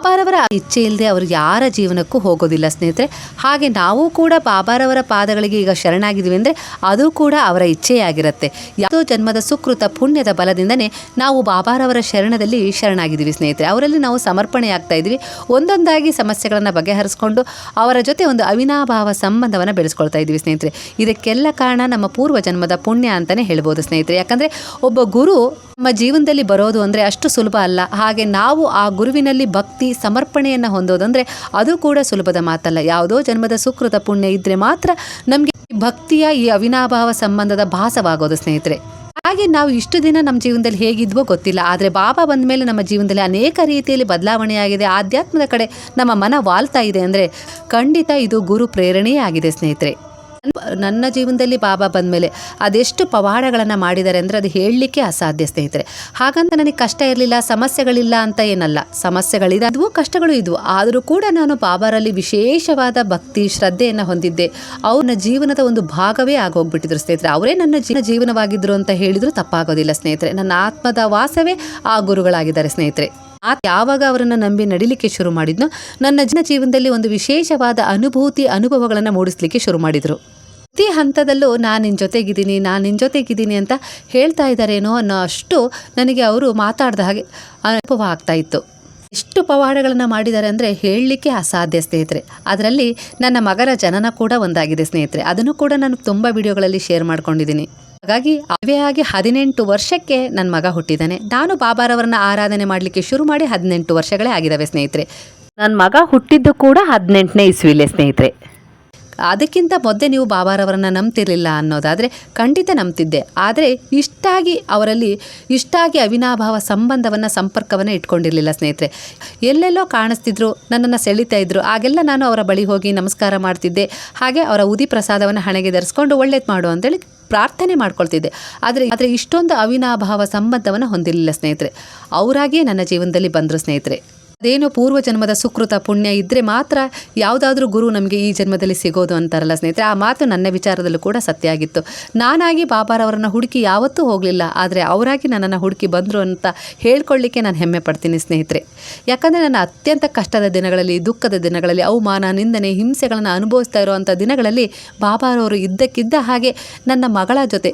ಬಾಬಾರವರ ಇಚ್ಛೆ ಇಲ್ಲದೆ ಅವರು ಯಾರ ಜೀವನಕ್ಕೂ ಹೋಗೋದಿಲ್ಲ ಸ್ನೇಹಿತರೆ. ಹಾಗೆ ನಾವು ಕೂಡ ಬಾಬಾರವರ ಪಾದಗಳಿಗೆ ಈಗ ಶರಣಾಗಿದ್ದೀವಿ ಅಂದರೆ ಅದು ಕೂಡ ಅವರ ಇಚ್ಛೆಯಾಗಿರುತ್ತೆ. ಯಾವುದೋ ಜನ್ಮದ ಸುಕೃತ ಪುಣ್ಯದ ಬಲದಿಂದನೇ ನಾವು ಬಾಬಾರವರ ಶರಣದಲ್ಲಿ ಶರಣಾಗಿದ್ದೀವಿ ಸ್ನೇಹಿತರೆ. ಅವರಲ್ಲಿ ನಾವು ಸಮರ್ಪಣೆ ಆಗ್ತಾ ಇದ್ದೀವಿ. ಒಂದೊಂದಾಗಿ ಸಮಸ್ಯೆಗಳನ್ನು ಬಗೆಹರಿಸ್ಕೊಂಡು ಅವರ ಜೊತೆ ಒಂದು ಅವಿನಾಭಾವ ಸಂಬಂಧವನ್ನು ಬೆಳೆಸ್ಕೊಳ್ತಾ ಇದ್ದೀವಿ ಸ್ನೇಹಿತರೆ. ಇದಕ್ಕೆಲ್ಲ ಕಾರಣ ನಮ್ಮ ಪೂರ್ವ ಜನ್ಮದ ಪುಣ್ಯ ಅಂತಲೇ ಹೇಳ್ಬೋದು ಸ್ನೇಹಿತರೆ. ಯಾಕಂದರೆ ಒಬ್ಬ ಗುರು ನಮ್ಮ ಜೀವನದಲ್ಲಿ ಬರೋದು ಅಂದರೆ ಅಷ್ಟು ಸುಲಭ ಅಲ್ಲ. ಹಾಗೆ ನಾವು ಆ ಗುರುವಿನಲ್ಲಿ ಭಕ್ತಿ, ಸಮರ್ಪಣೆಯನ್ನು ಹೊಂದೋದಂದರೆ ಅದು ಕೂಡ ಸುಲಭದ ಮಾತಲ್ಲ. ಯಾವುದೋ ಜನ್ಮದ ಸುಕೃತ ಪುಣ್ಯ ಇದ್ದರೆ ಮಾತ್ರ ನಮಗೆ ಭಕ್ತಿಯ, ಈ ಅವಿನಾಭಾವ ಸಂಬಂಧದ ಭಾಸವಾಗೋದು ಸ್ನೇಹಿತರೆ. ಹಾಗೆ ನಾವು ಇಷ್ಟು ದಿನ ನಮ್ಮ ಜೀವನದಲ್ಲಿ ಹೇಗಿದ್ವೋ ಗೊತ್ತಿಲ್ಲ. ಆದರೆ ಬಾಬಾ ಬಂದ ಮೇಲೆ ನಮ್ಮ ಜೀವನದಲ್ಲಿ ಅನೇಕ ರೀತಿಯಲ್ಲಿ ಬದಲಾವಣೆಯಾಗಿದೆ ಆಧ್ಯಾತ್ಮದ ಕಡೆ ನಮ್ಮ ಮನ ವಾಲ್ತಾ ಇದೆ ಅಂದರೆ ಖಂಡಿತ ಇದು ಗುರು ಪ್ರೇರಣೆಯೇ ಆಗಿದೆ ಸ್ನೇಹಿತರೆ. ನನ್ನ ಜೀವನದಲ್ಲಿ ಬಾಬಾ ಬಂದಮೇಲೆ ಅದೆಷ್ಟು ಪವಾಡಗಳನ್ನು ಮಾಡಿದ್ದಾರೆ ಅಂದರೆ ಅದು ಹೇಳಲಿಕ್ಕೆ ಅಸಾಧ್ಯ ಸ್ನೇಹಿತರೆ. ಹಾಗಂತ ನನಗೆ ಕಷ್ಟ ಇರಲಿಲ್ಲ, ಸಮಸ್ಯೆಗಳಿಲ್ಲ ಅಂತ ಏನಲ್ಲ. ಸಮಸ್ಯೆಗಳಿದೆ ಕಷ್ಟಗಳು ಇದ್ವು. ಆದರೂ ಕೂಡ ನಾನು ಬಾಬಾರಲ್ಲಿ ವಿಶೇಷವಾದ ಭಕ್ತಿ, ಶ್ರದ್ಧೆಯನ್ನು ಹೊಂದಿದ್ದೆ. ಅವ್ರನ್ನ ಜೀವನದ ಒಂದು ಭಾಗವೇ ಆಗೋಗ್ಬಿಟ್ಟಿದ್ರು ಸ್ನೇಹಿತರೆ. ಅವರೇ ನನ್ನ ಜೀವನ ಜೀವನವಾಗಿದ್ದರು ಅಂತ ಹೇಳಿದರೂ ತಪ್ಪಾಗೋದಿಲ್ಲ ಸ್ನೇಹಿತರೆ. ನನ್ನ ಆತ್ಮದ ವಾಸವೇ ಆ ಗುರುಗಳಾಗಿದ್ದಾರೆ ಸ್ನೇಹಿತರೆ. ಆ ಯಾವಾಗ ಅವರನ್ನು ನಂಬಿ ನಡಿಲಿಕ್ಕೆ ಶುರು ಮಾಡಿದ್ನೋ, ನನ್ನ ಜನ ಜೀವನದಲ್ಲಿ ಒಂದು ವಿಶೇಷವಾದ ಅನುಭೂತಿ, ಅನುಭವಗಳನ್ನು ಮೂಡಿಸಲಿಕ್ಕೆ ಶುರು ಮಾಡಿದರು. ಪ್ರತಿ ಹಂತದಲ್ಲೂ ನಾನು ನಿನ್ನ ಜೊತೆಗಿದ್ದೀನಿ, ನಾನು ನಿನ್ನ ಜೊತೆಗಿದ್ದೀನಿ ಅಂತ ಹೇಳ್ತಾ ಇದ್ದಾರೇನೋ ಅನ್ನೋ ಅಷ್ಟು ನನಗೆ ಅವರು ಮಾತಾಡ್ದ ಹಾಗೆ ಅನುಭವ ಆಗ್ತಾ ಇತ್ತು. ಎಷ್ಟು ಪವಾಡಗಳನ್ನು ಮಾಡಿದ್ದಾರೆ ಅಂದರೆ ಹೇಳಲಿಕ್ಕೆ ಅಸಾಧ್ಯ ಸ್ನೇಹಿತರೆ. ಅದರಲ್ಲಿ ನನ್ನ ಮಗನ ಜನನ ಕೂಡ ಒಂದಾಗಿದೆ ಸ್ನೇಹಿತರೆ. ಅದನ್ನು ಕೂಡ ನಾನು ತುಂಬ ವಿಡಿಯೋಗಳಲ್ಲಿ ಶೇರ್ ಮಾಡ್ಕೊಂಡಿದ್ದೀನಿ. ಹಾಗಾಗಿ ಅವೇ ಆಗಿ ಹದಿನೆಂಟು ವರ್ಷಕ್ಕೆ ನನ್ನ ಮಗ ಹುಟ್ಟಿದ್ದಾನೆ. ನಾನು ಬಾಬಾರವರನ್ನ ಆರಾಧನೆ ಮಾಡಲಿಕ್ಕೆ ಶುರು ಮಾಡಿ ಹದಿನೆಂಟು ವರ್ಷಗಳೇ ಆಗಿದ್ದಾವೆ ಸ್ನೇಹಿತರೆ. ನನ್ನ ಮಗ ಹುಟ್ಟಿದ್ದು ಕೂಡ ಹದಿನೆಂಟನೇ ಇಸ್ವಿಲೆ ಸ್ನೇಹಿತರೆ. ಅದಕ್ಕಿಂತ ಮೊದಲೇ ನೀವು ಬಾಬಾರವರನ್ನ ನಂಬ್ತಿರ್ಲಿಲ್ಲ ಅನ್ನೋದಾದರೆ ಖಂಡಿತ ನಂಬ್ತಿದ್ದೆ. ಆದರೆ ಇಷ್ಟಾಗಿ ಅವರಲ್ಲಿ ಇಷ್ಟಾಗಿ ಅವಿನಾಭಾವ ಸಂಬಂಧವನ್ನು, ಸಂಪರ್ಕವನ್ನು ಇಟ್ಕೊಂಡಿರಲಿಲ್ಲ ಸ್ನೇಹಿತರೆ. ಎಲ್ಲೆಲ್ಲೋ ಕಾಣಿಸ್ತಿದ್ರು, ನನ್ನನ್ನು ಸೆಳಿತಾ ಇದ್ರು. ಆಗೆಲ್ಲ ನಾನು ಅವರ ಬಳಿ ಹೋಗಿ ನಮಸ್ಕಾರ ಮಾಡ್ತಿದ್ದೆ. ಹಾಗೆ ಅವರ ಉದಿ ಪ್ರಸಾದವನ್ನು ಹಣೆಗೆ ಧರಿಸ್ಕೊಂಡು ಒಳ್ಳೇದು ಮಾಡು ಅಂತೇಳಿ ಪ್ರಾರ್ಥನೆ ಮಾಡ್ಕೊಳ್ತಿದ್ದೆ. ಆದರೆ ಆದರೆ ಇಷ್ಟೊಂದು ಅವಿನಾಭಾವ ಸಂಬಂಧವನ್ನು ಹೊಂದಿರಲಿಲ್ಲ ಸ್ನೇಹಿತರೆ. ಅವರಾಗಿಯೇ ನನ್ನ ಜೀವನದಲ್ಲಿ ಬಂದರು ಸ್ನೇಹಿತರೆ. ಅದೇನು ಪೂರ್ವ ಜನ್ಮದ ಸುಕೃತ ಪುಣ್ಯ ಇದ್ದರೆ ಮಾತ್ರ ಯಾವುದಾದ್ರೂ ಗುರು ನಮಗೆ ಈ ಜನ್ಮದಲ್ಲಿ ಸಿಗೋದು ಅಂತಾರಲ್ಲ ಸ್ನೇಹಿತರೆ. ಆ ಮಾತು ನನ್ನ ವಿಚಾರದಲ್ಲೂ ಕೂಡ ಸತ್ಯ ಆಗಿತ್ತು. ನಾನಾಗಿ ಬಾಬಾರವರನ್ನ ಹುಡುಕಿ ಯಾವತ್ತೂ ಹೋಗಲಿಲ್ಲ. ಆದರೆ ಅವರಾಗಿ ನನ್ನನ್ನು ಹುಡುಕಿ ಬಂದರು ಅಂತ ಹೇಳ್ಕೊಳ್ಳಿಕ್ಕೆ ನಾನು ಹೆಮ್ಮೆ ಪಡ್ತೀನಿ ಸ್ನೇಹಿತರೆ. ಯಾಕಂದರೆ ನನ್ನ ಅತ್ಯಂತ ಕಷ್ಟದ ದಿನಗಳಲ್ಲಿ, ದುಃಖದ ದಿನಗಳಲ್ಲಿ, ಅವಮಾನ, ನಿಂದನೆ, ಹಿಂಸೆಗಳನ್ನು ಅನುಭವಿಸ್ತಾ ಇರುವಂಥ ದಿನಗಳಲ್ಲಿ ಬಾಬಾರವರು ಇದ್ದಕ್ಕಿದ್ದ ಹಾಗೆ ನನ್ನ ಮಗಳ ಜೊತೆ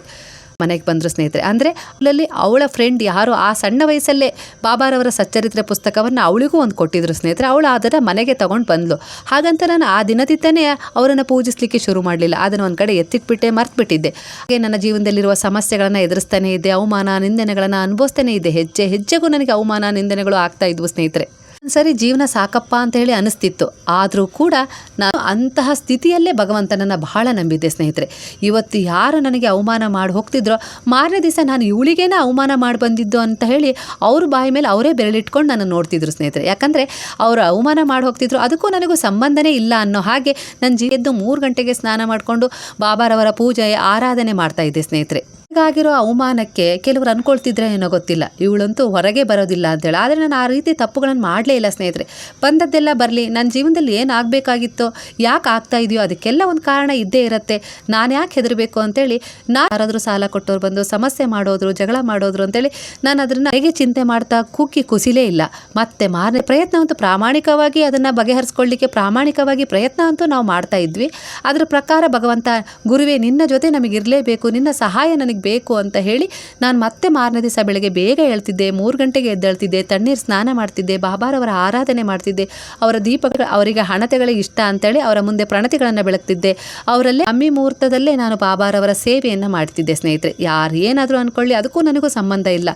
ಮನೆಗೆ ಬಂದರು ಸ್ನೇಹಿತರೆ. ಅಂದರೆ ಅವಳಲ್ಲಿ ಅವಳ ಫ್ರೆಂಡ್ ಯಾರು ಆ ಸಣ್ಣ ವಯಸ್ಸಲ್ಲೇ ಬಾಬಾರವರ ಸಚ್ಚರಿತ್ರೆ ಪುಸ್ತಕವನ್ನು ಅವಳಿಗೂ ಒಂದು ಕೊಟ್ಟಿದ್ರು ಸ್ನೇಹಿತರೆ. ಅವಳು ಅದನ್ನು ಮನೆಗೆ ತಗೊಂಡು ಬಂದಳು ಹಾಗಂತ ನಾನು ಆ ದಿನದಿಂದನೇ ಅವರನ್ನು ಪೂಜಿಸಲಿಕ್ಕೆ ಶುರು ಮಾಡಲಿಲ್ಲ. ಅದನ್ನು ಒಂದು ಕಡೆ ಎತ್ತಿಟ್ಬಿಟ್ಟೆ, ಮರ್ತುಬಿಟ್ಟಿದ್ದೆ. ಹಾಗೆ ನನ್ನ ಜೀವನದಲ್ಲಿರುವ ಸಮಸ್ಯೆಗಳನ್ನು ಎದುರಿಸ್ತಾನೆ ಇದ್ದೆ. ಅವಮಾನ, ನಿಂದನೆಗಳನ್ನು ಅನುಭವಿಸ್ತಾನೆ ಇದ್ದೆ. ಹೆಜ್ಜೆ, ಹೆಜ್ಜೆಗೂ ನನಗೆ ಅವಮಾನ, ನಿಂದನೆಗಳು ಆಗ್ತಾ ಇದ್ವು ಸ್ನೇಹಿತರೆ. ಸರಿ ಜೀವನ ಸಾಕಪ್ಪ ಅಂತ ಹೇಳಿ ಅನಿಸ್ತಿತ್ತು. ಆದರೂ ಕೂಡ ನಾನು ಅಂತಹ ಸ್ಥಿತಿಯಲ್ಲೇ ಭಗವಂತನನ್ನು ಬಹಳ ನಂಬಿದ್ದೆ ಸ್ನೇಹಿತರೆ. ಇವತ್ತು ಯಾರು ನನಗೆ ಅವಮಾನ ಮಾಡಿ ಹೋಗ್ತಿದ್ರೋ, ಮಾರನೇ ದಿವಸ ನಾನು ಇವಳಿಗೇನೆ ಅವಮಾನ ಮಾಡಿ ಬಂದಿದ್ದು ಅಂತ ಹೇಳಿ ಅವ್ರ ಬಾಯಿ ಮೇಲೆ ಅವರೇ ಬೆರಳಿಟ್ಕೊಂಡು ನಾನು ನೋಡ್ತಿದ್ರು ಸ್ನೇಹಿತರೆ. ಯಾಕಂದರೆ ಅವರು ಅವಮಾನ ಮಾಡಿ ಹೋಗ್ತಿದ್ರು, ಅದಕ್ಕೂ ನನಗೂ ಸಂಬಂಧನೇ ಇಲ್ಲ ಅನ್ನೋ ಹಾಗೆ ನನ್ನ ಜೀವದ್ದು ಮೂರು ಗಂಟೆಗೆ ಸ್ನಾನ ಮಾಡಿಕೊಂಡು ಬಾಬಾರವರ ಪೂಜೆ, ಆರಾಧನೆ ಮಾಡ್ತಾ ಇದ್ದೆ ಸ್ನೇಹಿತರೆ. ಹೀಗಾಗಿರೋ ಅವಮಾನಕ್ಕೆ ಕೆಲವರು ಅನ್ಕೊಳ್ತಿದ್ರೆ ಏನೋ ಗೊತ್ತಿಲ್ಲ. ಇವಳಂತೂ ಹೊರಗೆ ಬರೋದಿಲ್ಲ ಅಂತೇಳಿ. ಆದರೆ ನಾನು ಆ ರೀತಿ ತಪ್ಪುಗಳನ್ನು ಮಾಡಲೇ ಇಲ್ಲ ಸ್ನೇಹಿತರೆ. ಬಂದದ್ದೆಲ್ಲ ಬರಲಿ ನನ್ನ ಜೀವನದಲ್ಲಿ ಏನು ಆಗಬೇಕಾಗಿತ್ತೋ, ಯಾಕೆ ಆಗ್ತಾ ಇದೆಯೋ ಅದಕ್ಕೆಲ್ಲ ಒಂದು ಕಾರಣ ಇದ್ದೇ ಇರುತ್ತೆ. ನಾನು ಯಾಕೆ ಹೆದರಬೇಕು ಅಂತೇಳಿ, ನಾನು ಯಾರಾದರೂ ಸಾಲ ಕೊಟ್ಟವ್ರು ಬಂದು, ಸಮಸ್ಯೆ ಮಾಡೋದ್ರು, ಜಗಳ ಮಾಡೋದ್ರು ಅಂತೇಳಿ, ನಾನು ಅದನ್ನು ಹೇಗೆ ಚಿಂತೆ ಮಾಡ್ತಾ ಕುಕ್ಕಿ ಕುಸಿಲೇ ಇಲ್ಲ. ಮತ್ತೆ ಮಾರನೇ ಪ್ರಯತ್ನ ಅಂತೂ ಪ್ರಾಮಾಣಿಕವಾಗಿ ಅದನ್ನು ಬಗೆಹರಿಸ್ಕೊಳ್ಳಿಕ್ಕೆ ಪ್ರಾಮಾಣಿಕವಾಗಿ ಪ್ರಯತ್ನ ಅಂತೂ ನಾವು ಮಾಡ್ತಾ ಇದ್ವಿ. ಅದರ ಪ್ರಕಾರ ಭಗವಂತ, ಗುರುವೇ, ನಿನ್ನ ಜೊತೆ ನಮಗಿರಲೇಬೇಕು, ನಿನ್ನ ಸಹಾಯ ನನಗೆ ಬೇಕು ಅಂತ ಹೇಳಿ ನಾನು ಮತ್ತೆ ಮಾರನೇ ದಿವಸ ಬೆಳಗ್ಗೆ ಬೇಗ ಹೇಳ್ತಿದ್ದೆ, ಮೂರು ಗಂಟೆಗೆ ಎದ್ದೇಳ್ತಿದ್ದೆ, ತಣ್ಣೀರು ಸ್ನಾನ ಮಾಡ್ತಿದ್ದೆ ಬಾಬಾರವರ ಆರಾಧನೆ ಮಾಡ್ತಿದ್ದೆ, ಅವರ ದೀಪಗಳು, ಅವರಿಗೆ ಹಣತೆಗಳಿಗೆ ಇಷ್ಟ ಅಂತೇಳಿ ಅವರ ಮುಂದೆ ಪ್ರಣತಿಗಳನ್ನು ಬೆಳಗ್ತಿದ್ದೆ. ಅವರಲ್ಲೇ ಅಮ್ಮಿ ಮುಹೂರ್ತದಲ್ಲೇ ನಾನು ಬಾಬಾರವರ ಸೇವೆಯನ್ನು ಮಾಡ್ತಿದ್ದೆ ಸ್ನೇಹಿತರೆ. ಯಾರು ಏನಾದರೂ ಅಂದ್ಕೊಳ್ಳಿ ಅದಕ್ಕೂ ನನಗೂ ಸಂಬಂಧ ಇಲ್ಲ.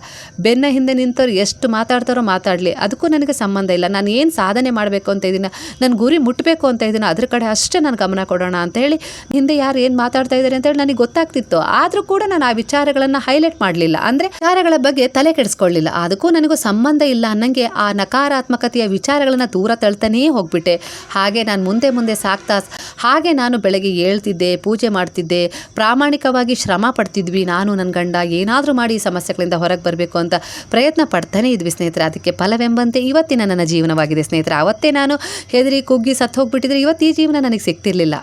ಬೆನ್ನ ಹಿಂದೆ ನಿಂತವ್ರು ಎಷ್ಟು ಮಾತಾಡ್ತಾರೋ ಮಾತಾಡಲಿ, ಅದಕ್ಕೂ ನನಗೆ ಸಂಬಂಧ ಇಲ್ಲ. ನಾನು ಏನು ಸಾಧನೆ ಮಾಡಬೇಕು ಅಂತ ಇದ್ದೀನಿ ನನ್ನ ಗುರಿ ಮುಟ್ಟಬೇಕು ಅಂತ ಇದ್ದೀನಿ ಅದ್ರ ಕಡೆ ಅಷ್ಟೇ ನಾನು ಗಮನ ಕೊಡೋಣ ಅಂತ ಹೇಳಿ, ಹಿಂದೆ ಯಾರು ಏನು ಮಾತಾಡ್ತಾ ಇದ್ದಾರೆ ಅಂತೇಳಿ ನನಗೆ ಗೊತ್ತಾಗ್ತಿತ್ತು. ಆದರೂ ಕೂಡ ನಾನು ವಿಚಾರಗಳನ್ನು ಹೈಲೈಟ್ ಮಾಡಲಿಲ್ಲ. ಅಂದರೆ ವಿಚಾರಗಳ ಬಗ್ಗೆ ತಲೆ ಕೆಡಿಸ್ಕೊಳ್ಳಿಲ್ಲ. ಅದಕ್ಕೂ ನನಗೂ ಸಂಬಂಧ ಇಲ್ಲ ಅನ್ನಂಗೆ ಆ ನಕಾರಾತ್ಮಕತೆಯ ವಿಚಾರಗಳನ್ನು ದೂರ ತಳ್ತಾನೇ ಹೋಗ್ಬಿಟ್ಟೆ. ಹಾಗೆ ನಾನು ಮುಂದೆ ಮುಂದೆ ಸಾಕ್ತಾ ಹಾಗೆ ನಾನು ಬೆಳಗ್ಗೆ ಏಳ್ತಿದ್ದೆ, ಪೂಜೆ ಮಾಡ್ತಿದ್ದೆ, ಪ್ರಾಮಾಣಿಕವಾಗಿ ಶ್ರಮ ಪಡ್ತಿದ್ವಿ, ನಾನು ನನ್ನ ಗಂಡ ಏನಾದರೂ ಮಾಡಿ ಈ ಸಮಸ್ಯೆಗಳಿಂದ ಹೊರಗೆ ಬರಬೇಕು ಅಂತ ಪ್ರಯತ್ನ ಪಡ್ತಾನೇ ಇದ್ವಿ ಸ್ನೇಹಿತರೆ. ಅದಕ್ಕೆ ಫಲವೆಂಬಂತೆ ಇವತ್ತಿನ ನನ್ನ ಜೀವನವಾಗಿದೆ ಸ್ನೇಹಿತರೆ. ಅವತ್ತೇ ನಾನು ಹೆದರಿ, ಕುಗ್ಗಿ ಸತ್ತು ಹೋಗ್ಬಿಟ್ಟಿದ್ರೆ ಇವತ್ತು ಈ ಜೀವನ ನನಗೆ ಸಿಗ್ತಿರ್ಲಿಲ್ಲ.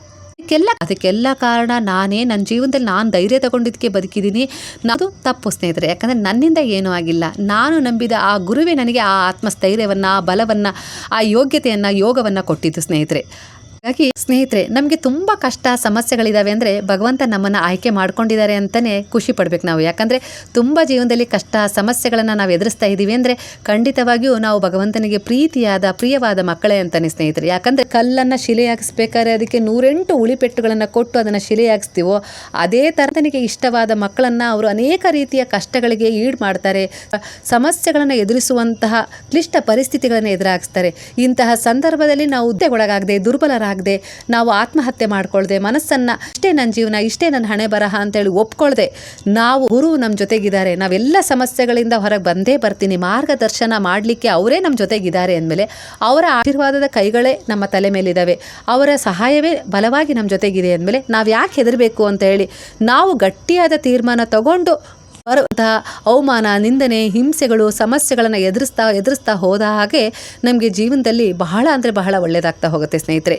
ಅದಕ್ಕೆಲ್ಲ ಅದಕ್ಕೆಲ್ಲ ಕಾರಣ ನಾನೇ. ನನ್ನ ಜೀವನದಲ್ಲಿ ನಾನು ಧೈರ್ಯ ತಗೊಂಡಿದ್ದಕ್ಕೆ ಬದುಕಿದ್ದೀನಿ. ಅದು ತಪ್ಪು ಸ್ನೇಹಿತರೆ. ಯಾಕಂದರೆ ನನ್ನಿಂದ ಏನೂ ಆಗಿಲ್ಲ. ನಾನು ನಂಬಿದ ಆ ಗುರುವೇ ನನಗೆ ಆ ಆತ್ಮಸ್ಥೈರ್ಯವನ್ನು ಆ ಬಲವನ್ನು, ಆ ಯೋಗ್ಯತೆಯನ್ನು, ಯೋಗವನ್ನು ಕೊಟ್ಟಿದ್ದು ಸ್ನೇಹಿತರೆ. ಹಾಗಾಗಿ ಸ್ನೇಹಿತರೆ, ನಮಗೆ ತುಂಬ ಕಷ್ಟ ಸಮಸ್ಯೆಗಳಿದಾವೆ ಅಂದರೆ ಭಗವಂತ ನಮ್ಮನ್ನು ಆಯ್ಕೆ ಮಾಡ್ಕೊಂಡಿದ್ದಾರೆ ಅಂತಲೇ ಖುಷಿ ಪಡ್ಬೇಕು ನಾವು. ಯಾಕಂದರೆ ತುಂಬ ಜೀವನದಲ್ಲಿ ಕಷ್ಟ ಸಮಸ್ಯೆಗಳನ್ನು ನಾವು ಎದುರಿಸ್ತಾ ಇದ್ದೀವಿ ಅಂದರೆ ಖಂಡಿತವಾಗಿಯೂ ನಾವು ಭಗವಂತನಿಗೆ ಪ್ರೀತಿಯಾದ, ಪ್ರಿಯವಾದ ಮಕ್ಕಳೇ ಅಂತಲೇ ಸ್ನೇಹಿತರೆ. ಯಾಕಂದರೆ ಕಲ್ಲನ್ನು ಶಿಲೆಯಾಗಿಸ್ಬೇಕಾದ್ರೆ ಅದಕ್ಕೆ ನೂರೆಂಟು ಉಳಿಪೆಟ್ಟುಗಳನ್ನು ಕೊಟ್ಟು ಅದನ್ನು ಶಿಲೆಯಾಗಿಸ್ತೀವೋ, ಅದೇ ಥರ ತನಗೆ ಇಷ್ಟವಾದ ಮಕ್ಕಳನ್ನು ಅವರು ಅನೇಕ ರೀತಿಯ ಕಷ್ಟಗಳಿಗೆ ಈಡು ಮಾಡ್ತಾರೆ, ಸಮಸ್ಯೆಗಳನ್ನು ಎದುರಿಸುವಂತಹ ಕ್ಲಿಷ್ಟ ಪರಿಸ್ಥಿತಿಗಳನ್ನು ಎದುರಾಗಿಸ್ತಾರೆ. ಇಂತಹ ಸಂದರ್ಭದಲ್ಲಿ ನಾವು ಹುದ್ದೆಗೊಳಗಾಗದೆ ದುರ್ಬಲರಾಗದೆ ನಾವು ಆತ್ಮಹತ್ಯೆ ಮಾಡ್ಕೊಳ್ದೆ, ಮನಸ್ಸನ್ನು ಇಷ್ಟೇ ನನ್ನ ಜೀವನ, ಇಷ್ಟೇ ನನ್ನ ಹಣೆ ಬರಹ ಅಂತೇಳಿ ಒಪ್ಕೊಳ್ದೆ, ನಾವು ಗುರು ನಮ್ಮ ಜೊತೆಗಿದ್ದಾರೆ, ನಾವೆಲ್ಲ ಸಮಸ್ಯೆಗಳಿಂದ ಹೊರಗೆ ಬಂದೇ ಬರ್ತೀನಿ, ಮಾರ್ಗದರ್ಶನ ಮಾಡಲಿಕ್ಕೆ ಅವರೇ ನಮ್ಮ ಜೊತೆಗಿದ್ದಾರೆ ಅಂದಮೇಲೆ ಅವರ ಆಶೀರ್ವಾದದ ಕೈಗಳೇ ನಮ್ಮ ತಲೆ ಮೇಲಿದ್ದಾವೆ ಅವರ ಸಹಾಯವೇ ಬಲವಾಗಿ ನಮ್ಮ ಜೊತೆಗಿದೆ ಅಂದಮೇಲೆ ನಾವು ಯಾಕೆ ಹೆದರಬೇಕು ಅಂತ ಹೇಳಿ ನಾವು ಗಟ್ಟಿಯಾದ ತೀರ್ಮಾನ ತಗೊಂಡು ಬರುವಂತಹ ಅವಮಾನ, ನಿಂದನೆ, ಹಿಂಸೆಗಳು, ಸಮಸ್ಯೆಗಳನ್ನು ಎದುರಿಸ್ತಾ ಎದುರಿಸ್ತಾ ಹೋದ ಹಾಗೆ ನಮಗೆ ಜೀವನದಲ್ಲಿ ಬಹಳ ಅಂದರೆ ಬಹಳ ಒಳ್ಳೆಯದಾಗ್ತಾ ಹೋಗುತ್ತೆ ಸ್ನೇಹಿತರೆ.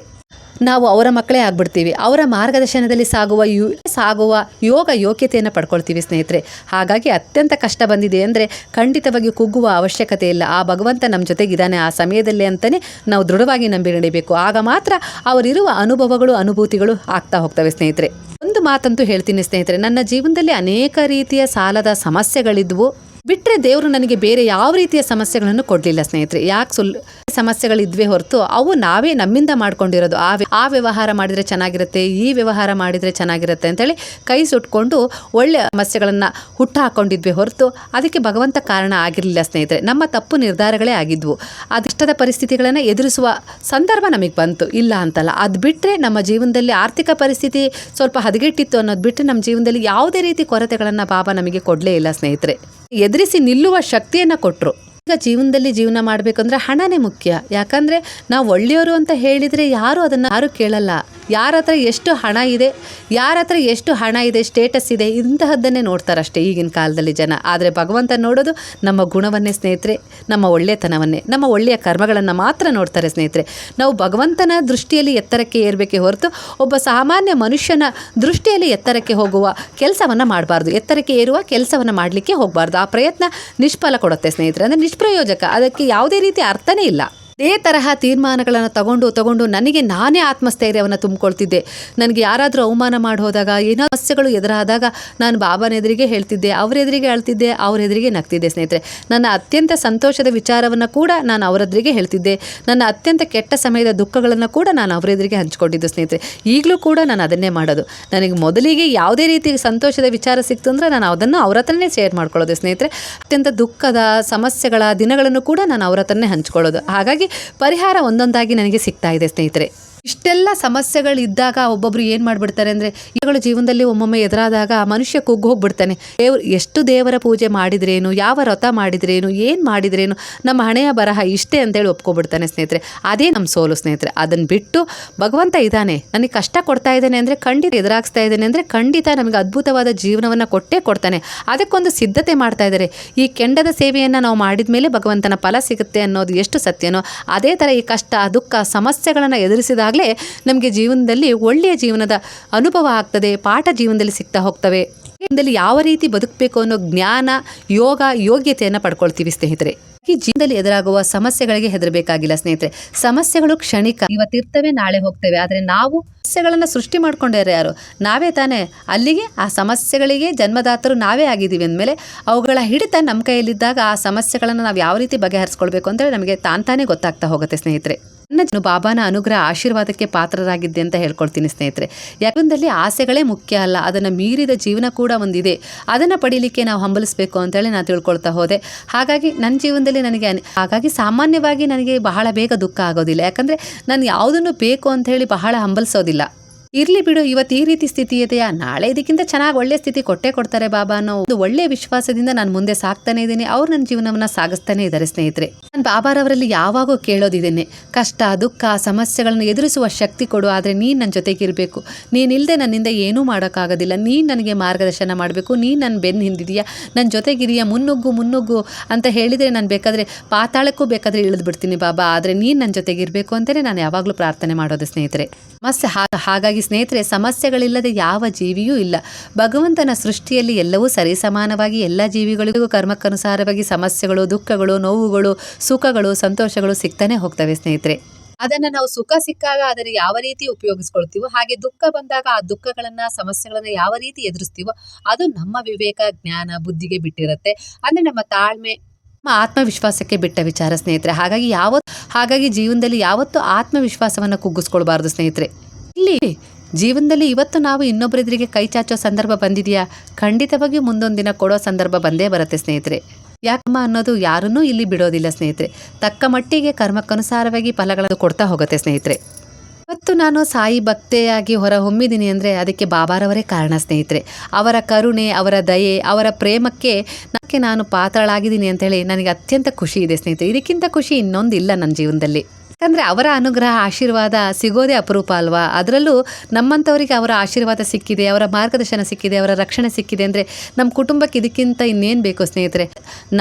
ನಾವು ಅವರ ಮಕ್ಕಳೇ ಆಗ್ಬಿಡ್ತೀವಿ. ಅವರ ಮಾರ್ಗದರ್ಶನದಲ್ಲಿ ಸಾಗುವ ಯು, ಸಾಗುವ ಯೋಗ ಯೋಗ್ಯತೆಯನ್ನು ಪಡ್ಕೊಳ್ತೀವಿ ಸ್ನೇಹಿತರೆ. ಹಾಗಾಗಿ ಅತ್ಯಂತ ಕಷ್ಟ ಬಂದಿದೆ ಅಂದರೆ ಖಂಡಿತವಾಗಿ ಕುಗ್ಗುವ ಅವಶ್ಯಕತೆ ಇಲ್ಲ. ಆ ಭಗವಂತ ನಮ್ಮ ಜೊತೆಗಿದ್ದಾನೆ, ಆ ಸಮಯದಲ್ಲಿ ಅಂತಲೇ ನಾವು ದೃಢವಾಗಿ ನಂಬಿ ನಡಿಬೇಕು ಆಗ ಮಾತ್ರ ಅವರಿರುವ ಅನುಭವಗಳು, ಅನುಭೂತಿಗಳು ಆಗ್ತಾ ಹೋಗ್ತವೆ ಸ್ನೇಹಿತರೆ. ಒಂದು ಮಾತಂತೂ ಹೇಳ್ತೀನಿ ಸ್ನೇಹಿತರೆ. ನನ್ನ ಜೀವನದಲ್ಲಿ ಅನೇಕ ರೀತಿಯ ಸಾಲದ ಸಮಸ್ಯೆಗಳಿದ್ವು. ಬಿಟ್ಟರೆ ದೇವರು ನನಗೆ ಬೇರೆ ಯಾವ ರೀತಿಯ ಸಮಸ್ಯೆಗಳನ್ನು ಕೊಡಲಿಲ್ಲ ಸ್ನೇಹಿತರೆ. ಯಾಕೆ ಸುಲ್ ಸಮಸ್ಯೆಗಳಿದ್ವೆ ಹೊರತು ಅವು ನಾವೇ ನಮ್ಮಿಂದ ಮಾಡ್ಕೊಂಡಿರೋದು. ಆ ಆ ವ್ಯವಹಾರ ಮಾಡಿದರೆ ಚೆನ್ನಾಗಿರುತ್ತೆ, ಈ ವ್ಯವಹಾರ ಮಾಡಿದರೆ ಚೆನ್ನಾಗಿರುತ್ತೆ ಅಂತೇಳಿ ಕೈ ಸುಟ್ಕೊಂಡು ಒಳ್ಳೆಯ ಸಮಸ್ಯೆಗಳನ್ನು ಹುಟ್ಟು ಹಾಕ್ಕೊಂಡಿದ್ವಿ ಹೊರತು ಅದಕ್ಕೆ ಭಗವಂತ ಕಾರಣ ಆಗಿರಲಿಲ್ಲ ಸ್ನೇಹಿತರೆ. ನಮ್ಮ ತಪ್ಪು ನಿರ್ಧಾರಗಳೇ ಆಗಿದ್ವು. ಅದಿಷ್ಟದ ಪರಿಸ್ಥಿತಿಗಳನ್ನು ಎದುರಿಸುವ ಸಂದರ್ಭ ನಮಗೆ ಬಂತು. ಇಲ್ಲ ಅಂತಲ್ಲ. ಅದು ಬಿಟ್ಟರೆ ನಮ್ಮ ಜೀವನದಲ್ಲಿ ಆರ್ಥಿಕ ಪರಿಸ್ಥಿತಿ ಸ್ವಲ್ಪ ಹದಗೆಟ್ಟಿತ್ತು ಅನ್ನೋದು ಬಿಟ್ಟರೆ ನಮ್ಮ ಜೀವನದಲ್ಲಿ ಯಾವುದೇ ರೀತಿ ಕೊರತೆಗಳನ್ನು ಬಾಬಾ ನಮಗೆ ಕೊಡಲೇ ಇಲ್ಲ ಸ್ನೇಹಿತರೆ. ಎದುರಿಸಿ ನಿಲ್ಲುವ ಶಕ್ತಿಯನ್ನು ಕೊಟ್ಟರು ಈಗ ಜೀವನದಲ್ಲಿ ಜೀವನ ಮಾಡಬೇಕಂದ್ರೆ ಹಣನೇ ಮುಖ್ಯ. ಯಾಕಂದರೆ ನಾವು ಒಳ್ಳೆಯವರು ಅಂತ ಹೇಳಿದರೆ ಯಾರು ಅದನ್ನು ಯಾರು ಕೇಳಲ್ಲ. ಯಾರ ಹತ್ರ ಎಷ್ಟು ಹಣ ಇದೆ, ಯಾರ ಹತ್ರ ಎಷ್ಟು ಹಣ ಇದೆ ಸ್ಟೇಟಸ್ ಇದೆ, ಇಂತಹದ್ದನ್ನೇ ನೋಡ್ತಾರಷ್ಟೇ ಈಗಿನ ಕಾಲದಲ್ಲಿ ಜನ. ಆದರೆ ಭಗವಂತ ನೋಡೋದು ನಮ್ಮ ಗುಣವನ್ನೇ ಸ್ನೇಹಿತರೆ, ನಮ್ಮ ಒಳ್ಳೆಯತನವನ್ನೇ ನಮ್ಮ ಒಳ್ಳೆಯ ಕರ್ಮಗಳನ್ನು ಮಾತ್ರ ನೋಡ್ತಾರೆ ಸ್ನೇಹಿತರೆ. ನಾವು ಭಗವಂತನ ದೃಷ್ಟಿಯಲ್ಲಿ ಎತ್ತರಕ್ಕೆ ಏರಬೇಕೆ ಹೊರತು ಒಬ್ಬ ಸಾಮಾನ್ಯ ಮನುಷ್ಯನ ದೃಷ್ಟಿಯಲ್ಲಿ ಎತ್ತರಕ್ಕೆ ಹೋಗುವ ಕೆಲಸವನ್ನು ಮಾಡಬಾರ್ದು. ಎತ್ತರಕ್ಕೆ ಏರುವ ಕೆಲಸವನ್ನು ಮಾಡಲಿಕ್ಕೆ ಹೋಗಬಾರ್ದು. ಆ ಪ್ರಯತ್ನ ನಿಷ್ಫಲ ಕೊಡುತ್ತೆ ಸ್ನೇಹಿತರೆ. ಅಂದರೆ ನಿಷ್ಪ್ರಯೋಜಕ. ಅದಕ್ಕೆ ಯಾವುದೇ ರೀತಿ ಅರ್ಥನೇ ಇಲ್ಲ. ಇದೇ ತರಹ ತೀರ್ಮಾನಗಳನ್ನು ತಗೊಂಡು ತಗೊಂಡು ನನಗೆ ನಾನೇ ಆತ್ಮಸ್ಥೈರ್ಯವನ್ನು ತುಂಬಿಕೊಳ್ತಿದ್ದೆ. ನನಗೆ ಯಾರಾದರೂ ಅವಮಾನ ಮಾಡಿ ಹೋದಾಗ ಏನೋ ಸಮಸ್ಯೆಗಳು ಎದುರಾದಾಗ ನಾನು ಬಾಬಾನ ಎದುರಿಗೆ ಹೇಳ್ತಿದ್ದೆ, ಅವ್ರ ಎದುರಿಗೆ ಅಳ್ತಿದ್ದೆ, ಅವ್ರ ಎದುರಿಗೆ ನಗ್ತಿದ್ದೆ ಸ್ನೇಹಿತರೆ. ನನ್ನ ಅತ್ಯಂತ ಸಂತೋಷದ ವಿಚಾರವನ್ನು ಕೂಡ ನಾನು ಅವರೆದುರಿಗೆ ಹೇಳ್ತಿದ್ದೆ. ನನ್ನ ಅತ್ಯಂತ ಕೆಟ್ಟ ಸಮಯದ ದುಃಖಗಳನ್ನು ಕೂಡ ನಾನು ಅವರ ಎದುರಿಗೆ ಹಂಚಿಕೊಂಡಿದ್ದು ಸ್ನೇಹಿತರೆ. ಈಗಲೂ ಕೂಡ ನಾನು ಅದನ್ನೇ ಮಾಡೋದು. ನನಗೆ ಮೊದಲಿಗೆ ಯಾವುದೇ ರೀತಿ ಸಂತೋಷದ ವಿಚಾರ ಸಿಕ್ತು ಅಂದರೆ ನಾನು ಅದನ್ನು ಅವ್ರ ಹತ್ರನೇ ಶೇರ್ ಮಾಡ್ಕೊಳ್ಳೋದು ಸ್ನೇಹಿತರೆ. ಅತ್ಯಂತ ದುಃಖದ, ಸಮಸ್ಯೆಗಳ ದಿನಗಳನ್ನು ಕೂಡ ನಾನು ಅವರ ಹತ್ರನೇ ಹಂಚ್ಕೊಳ್ಳೋದು. ಹಾಗಾಗಿ ಪರಿಹಾರ ಒಂದೊಂದಾಗಿ ನನಗೆ ಸಿಗ್ತಾ ಇದೆ ಸ್ನೇಹಿತರೆ. ಇಷ್ಟೆಲ್ಲ ಸಮಸ್ಯೆಗಳಿದ್ದಾಗ ಒಬ್ಬೊಬ್ರು ಏನು ಮಾಡಿಬಿಡ್ತಾರೆ ಅಂದರೆ ಇವುಗಳ ಜೀವನದಲ್ಲಿ ಒಮ್ಮೊಮ್ಮೆ ಎದುರಾದಾಗ ಮನುಷ್ಯ ಕುಗ್ಗು ಹೋಗ್ಬಿಡ್ತಾನೆ. ದೇವ್ರು ಎಷ್ಟು ದೇವರ ಪೂಜೆ ಮಾಡಿದ್ರೇನು, ಯಾವ ರಥ ಮಾಡಿದ್ರೇನು, ಏನು ಮಾಡಿದ್ರೇನು, ನಮ್ಮ ಹಣೆಯ ಬರಹ ಇಷ್ಟೇ ಅಂತೇಳಿ ಒಪ್ಕೊಬಿಡ್ತಾನೆ ಸ್ನೇಹಿತರೆ. ಅದೇ ನಮ್ಮ ಸೋಲು ಸ್ನೇಹಿತರೆ. ಅದನ್ನು ಬಿಟ್ಟು ಭಗವಂತ ಇದ್ದಾನೆ. ನನಗೆ ಕಷ್ಟ ಕೊಡ್ತಾ ಇದ್ದಾನೆ ಅಂದರೆ ಖಂಡಿತ ಎದುರಾಗಿಸ್ತಾ ಇದ್ದಾನೆ ಅಂದರೆ ಖಂಡಿತ ನಮಗೆ ಅದ್ಭುತವಾದ ಜೀವನವನ್ನು ಕೊಟ್ಟೇ ಕೊಡ್ತಾನೆ. ಅದಕ್ಕೊಂದು ಸಿದ್ಧತೆ ಮಾಡ್ತಾ ಇದ್ದಾರೆ. ಈ ಕೆಂಡದ ಸೇವೆಯನ್ನು ನಾವು ಮಾಡಿದ ಮೇಲೆ ಭಗವಂತನ ಫಲ ಸಿಗುತ್ತೆ ಅನ್ನೋದು ಎಷ್ಟು ಸತ್ಯನೋ, ಅದೇ ಥರ ಈ ಕಷ್ಟ, ದುಃಖ, ಸಮಸ್ಯೆಗಳನ್ನು ಎದುರಿಸಿದಾಗಲೇ ನಮಗೆ ಜೀವನದಲ್ಲಿ ಒಳ್ಳೆಯ ಜೀವನದ ಅನುಭವ ಆಗ್ತದೆ, ಪಾಠ ಜೀವನದಲ್ಲಿ ಸಿಗ್ತಾ ಹೋಗ್ತವೆ. ಜೀವನದಲ್ಲಿ ಯಾವ ರೀತಿ ಬದುಕಬೇಕು ಅನ್ನೋ ಜ್ಞಾನ, ಯೋಗ, ಯೋಗ್ಯತೆಯನ್ನು ಪಡ್ಕೊಳ್ತೀವಿ ಸ್ನೇಹಿತರೆ. ಈ ಜೀವನದಲ್ಲಿ ಎದುರಾಗುವ ಸಮಸ್ಯೆಗಳಿಗೆ ಹೆದರಬೇಕಾಗಿಲ್ಲ ಸ್ನೇಹಿತರೆ. ಸಮಸ್ಯೆಗಳು ಕ್ಷಣಿಕ. ಇವತ್ತಿರ್ತವೆ ನಾಳೆ ಹೋಗ್ತೇವೆ. ಆದರೆ ನಾವು ಸಮಸ್ಯೆಗಳನ್ನು ಸೃಷ್ಟಿ ಮಾಡ್ಕೊಂಡಿದ್ದಾರೆ ಯಾರು? ನಾವೇ ತಾನೇ. ಅಲ್ಲಿಗೆ ಆ ಸಮಸ್ಯೆಗಳಿಗೆ ಜನ್ಮದಾತರು ನಾವೇ ಆಗಿದ್ದೀವಿ ಅಂದಮೇಲೆ ಅವುಗಳ ಹಿಡಿತ ನಮ್ಮ ಕೈಯಲ್ಲಿದ್ದಾಗ ಆ ಸಮಸ್ಯೆಗಳನ್ನು ನಾವು ಯಾವ ರೀತಿ ಬಗೆಹರಿಸ್ಕೊಳ್ಬೇಕು ಅಂದರೆ ನಮಗೆ ತಾಂತಾನೇ ಗೊತ್ತಾಗ್ತಾ ಹೋಗುತ್ತೆ ಸ್ನೇಹಿತರೆ. ನನ್ನ ಬಾಬಾನ ಅನುಗ್ರಹ ಆಶೀರ್ವಾದಕ್ಕೆ ಪಾತ್ರರಾಗಿದ್ದೆ ಅಂತ ಹೇಳ್ಕೊಳ್ತೀನಿ ಸ್ನೇಹಿತರೆ. ಯಾಕಂದಲ್ಲಿ ಆಸೆಗಳೇ ಮುಖ್ಯ ಅಲ್ಲ, ಅದನ್ನು ಮೀರಿದ ಜೀವನ ಕೂಡ ಒಂದಿದೆ. ಅದನ್ನು ಪಡೀಲಿಕ್ಕೆ ನಾವು ಹಂಬಲಿಸಬೇಕು ಅಂತೇಳಿ ನಾನು ತಿಳ್ಕೊಳ್ತಾ ಹೋದೆ. ಹಾಗಾಗಿ ನನ್ನ ಜೀವನದಲ್ಲಿ ನನಗೆ ಹಾಗಾಗಿ ಸಾಮಾನ್ಯವಾಗಿ ನನಗೆ ಬಹಳ ಬೇಗ ದುಃಖ ಆಗೋದಿಲ್ಲ. ಯಾಕಂದರೆ ನಾನು ಯಾವುದನ್ನು ಬೇಕು ಅಂತ ಹೇಳಿ ಬಹಳ ಹಂಬಲಿಸೋದಿಲ್ಲ. ಇರ್ಲಿ ಬಿಡು ಇವತ್ತು ಈ ರೀತಿ ಸ್ಥಿತಿ ಇದೆಯಾ? ನಾಳೆ ಇದಕ್ಕಿಂತ ಚೆನ್ನಾಗಿ ಒಳ್ಳೆ ಸ್ಥಿತಿ ಕೊಟ್ಟೆ ಕೊಡ್ತಾರೆ ಬಾಬಾ ಅನ್ನೋ ಒಂದು ಒಳ್ಳೆ ವಿಶ್ವಾಸದಿಂದ ನಾನು ಮುಂದೆ ಸಾಕ್ತಾನೆ ಇದ್ದೀನಿ. ಅವ್ರು ನನ್ನ ಜೀವನವನ್ನ ಸಾಗಿಸ್ತಾನೆ ಇದ್ದಾರೆ ಸ್ನೇಹಿತರೆ. ನಾನು ಬಾಬಾರವರಲ್ಲಿ ಯಾವಾಗೂ ಕೇಳೋದಿದ್ದೇನೆ. ಕಷ್ಟ, ದುಃಖ, ಸಮಸ್ಯೆಗಳನ್ನು ಎದುರಿಸುವ ಶಕ್ತಿ ಕೊಡು, ಆದರೆ ನೀನು ನನ್ನ ಜೊತೆಗಿರಬೇಕು ನೀನಿಲ್ಲದೆ ನನ್ನಿಂದ ಏನೂ ಮಾಡೋಕ್ಕಾಗೋದಿಲ್ಲ. ನೀನು ನನಗೆ ಮಾರ್ಗದರ್ಶನ ಮಾಡಬೇಕು. ನೀನು ನನ್ನ ಬೆನ್ನು ಹಿಂದಿದೀಯಾ. ನನ್ನ ಜೊತೆಗಿದೆಯಾ. ಮುನ್ನುಗ್ಗು ಮುನ್ನುಗ್ಗು ಅಂತ ಹೇಳಿದರೆ ನಾನು ಬೇಕಾದರೆ ಪಾತಾಳಕ್ಕೂ ಬೇಕಾದರೆ ಇಳಿದು ಬಿಡ್ತೀನಿ ಬಾಬಾ. ಆದರೆ ನೀನು ನನ್ನ ಜೊತೆಗಿರಬೇಕು ಅಂತಲೇ ನಾನು ಯಾವಾಗಲೂ ಪ್ರಾರ್ಥನೆ ಮಾಡೋದು ಸ್ನೇಹಿತರೆ. ಮಸ್ತ್ ಹಾಗಾಗಿ ಹಾಗಾಗಿ ಸ್ನೇಹಿತರೆ, ಸಮಸ್ಯೆಗಳಿಲ್ಲದೆ ಯಾವ ಜೀವಿಯೂ ಇಲ್ಲ. ಭಗವಂತನ ಸೃಷ್ಟಿಯಲ್ಲಿ ಎಲ್ಲವೂ ಸರಿಸಮಾನವಾಗಿ ಎಲ್ಲ ಜೀವಿಗಳಿಗೂ ಕರ್ಮಕ್ಕನುಸಾರವಾಗಿ ಸಮಸ್ಯೆಗಳು, ದುಃಖಗಳು, ನೋವುಗಳು, ಸುಖಗಳು, ಸಂತೋಷಗಳು ಸಿಗ್ತಾನೆ ಹೋಗ್ತವೆ ಸ್ನೇಹಿತರೆ. ಅದನ್ನ ನಾವು ಸುಖ ಸಿಕ್ಕಾಗ ಅದನ್ನು ಯಾವ ರೀತಿ ಉಪಯೋಗಿಸ್ಕೊಳ್ತೀವೋ, ಹಾಗೆ ದುಃಖ ಬಂದಾಗ ಆ ದುಃಖಗಳನ್ನ, ಸಮಸ್ಯೆಗಳನ್ನ ಯಾವ ರೀತಿ ಎದುರಿಸ್ತೀವೋ, ಅದು ನಮ್ಮ ವಿವೇಕ, ಜ್ಞಾನ, ಬುದ್ಧಿಗೆ ಬಿಟ್ಟಿರುತ್ತೆ. ಅಂದ್ರೆ ನಮ್ಮ ತಾಳ್ಮೆ, ನಮ್ಮ ಆತ್ಮವಿಶ್ವಾಸಕ್ಕೆ ಬಿಟ್ಟ ವಿಚಾರ ಸ್ನೇಹಿತರೆ. ಹಾಗಾಗಿ ಯಾವತ್ತು, ಹಾಗಾಗಿ ಜೀವನದಲ್ಲಿ ಯಾವತ್ತೂ ಆತ್ಮವಿಶ್ವಾಸವನ್ನು ಕುಗ್ಗಿಸ್ಕೊಳ್ಬಾರ್ದು ಸ್ನೇಹಿತರೆ. ಇಲ್ಲಿ ಜೀವನದಲ್ಲಿ ಇವತ್ತು ನಾವು ಇನ್ನೊಬ್ಬರೆದುರಿಗೆ ಕೈ ಚಾಚೋ ಸಂದರ್ಭ ಬಂದಿದೆಯಾ? ಖಂಡಿತವಾಗಿಯೂ ದಿನ ಕೊಡೋ ಸಂದರ್ಭ ಬಂದೇ ಬರುತ್ತೆ ಸ್ನೇಹಿತರೆ. ಯಾಕಮ್ಮ ಅನ್ನೋದು ಯಾರನ್ನೂ ಇಲ್ಲಿ ಬಿಡೋದಿಲ್ಲ ಸ್ನೇಹಿತರೆ. ತಕ್ಕ ಮಟ್ಟಿಗೆ ಕರ್ಮಕ್ಕನುಸಾರವಾಗಿ ಫಲಗಳನ್ನು ಕೊಡ್ತಾ ಹೋಗುತ್ತೆ ಸ್ನೇಹಿತರೆ. ಇವತ್ತು ನಾನು ಸಾಯಿ ಭಕ್ತೆಯಾಗಿ ಹೊರ ಹೊಮ್ಮಿದ್ದೀನಿ ಅಂದರೆ ಅದಕ್ಕೆ ಬಾಬಾರವರೇ ಕಾರಣ ಸ್ನೇಹಿತರೆ. ಅವರ ಕರುಣೆ, ಅವರ ದಯೆ, ಅವರ ಪ್ರೇಮಕ್ಕೆ ನಕ್ಕೆ ನಾನು ಪಾತ್ರಳಾಗಿದ್ದೀನಿ ಅಂತೇಳಿ ನನಗೆ ಅತ್ಯಂತ ಖುಷಿ ಇದೆ ಸ್ನೇಹಿತರೆ. ಇದಕ್ಕಿಂತ ಖುಷಿ ಇನ್ನೊಂದಿಲ್ಲ ನನ್ನ ಜೀವನದಲ್ಲಿ. ಯಾಕಂದರೆ ಅವರ ಅನುಗ್ರಹ ಆಶೀರ್ವಾದ ಸಿಗೋದೇ ಅಪರೂಪ ಅಲ್ವಾ? ಅದರಲ್ಲೂ ನಮ್ಮಂಥವರಿಗೆ ಅವರ ಆಶೀರ್ವಾದ ಸಿಕ್ಕಿದೆ, ಅವರ ಮಾರ್ಗದರ್ಶನ ಸಿಕ್ಕಿದೆ, ಅವರ ರಕ್ಷಣೆ ಸಿಕ್ಕಿದೆ ಅಂದರೆ ನಮ್ಮ ಕುಟುಂಬಕ್ಕೆ ಇದಕ್ಕಿಂತ ಇನ್ನೇನು ಬೇಕು ಸ್ನೇಹಿತರೆ?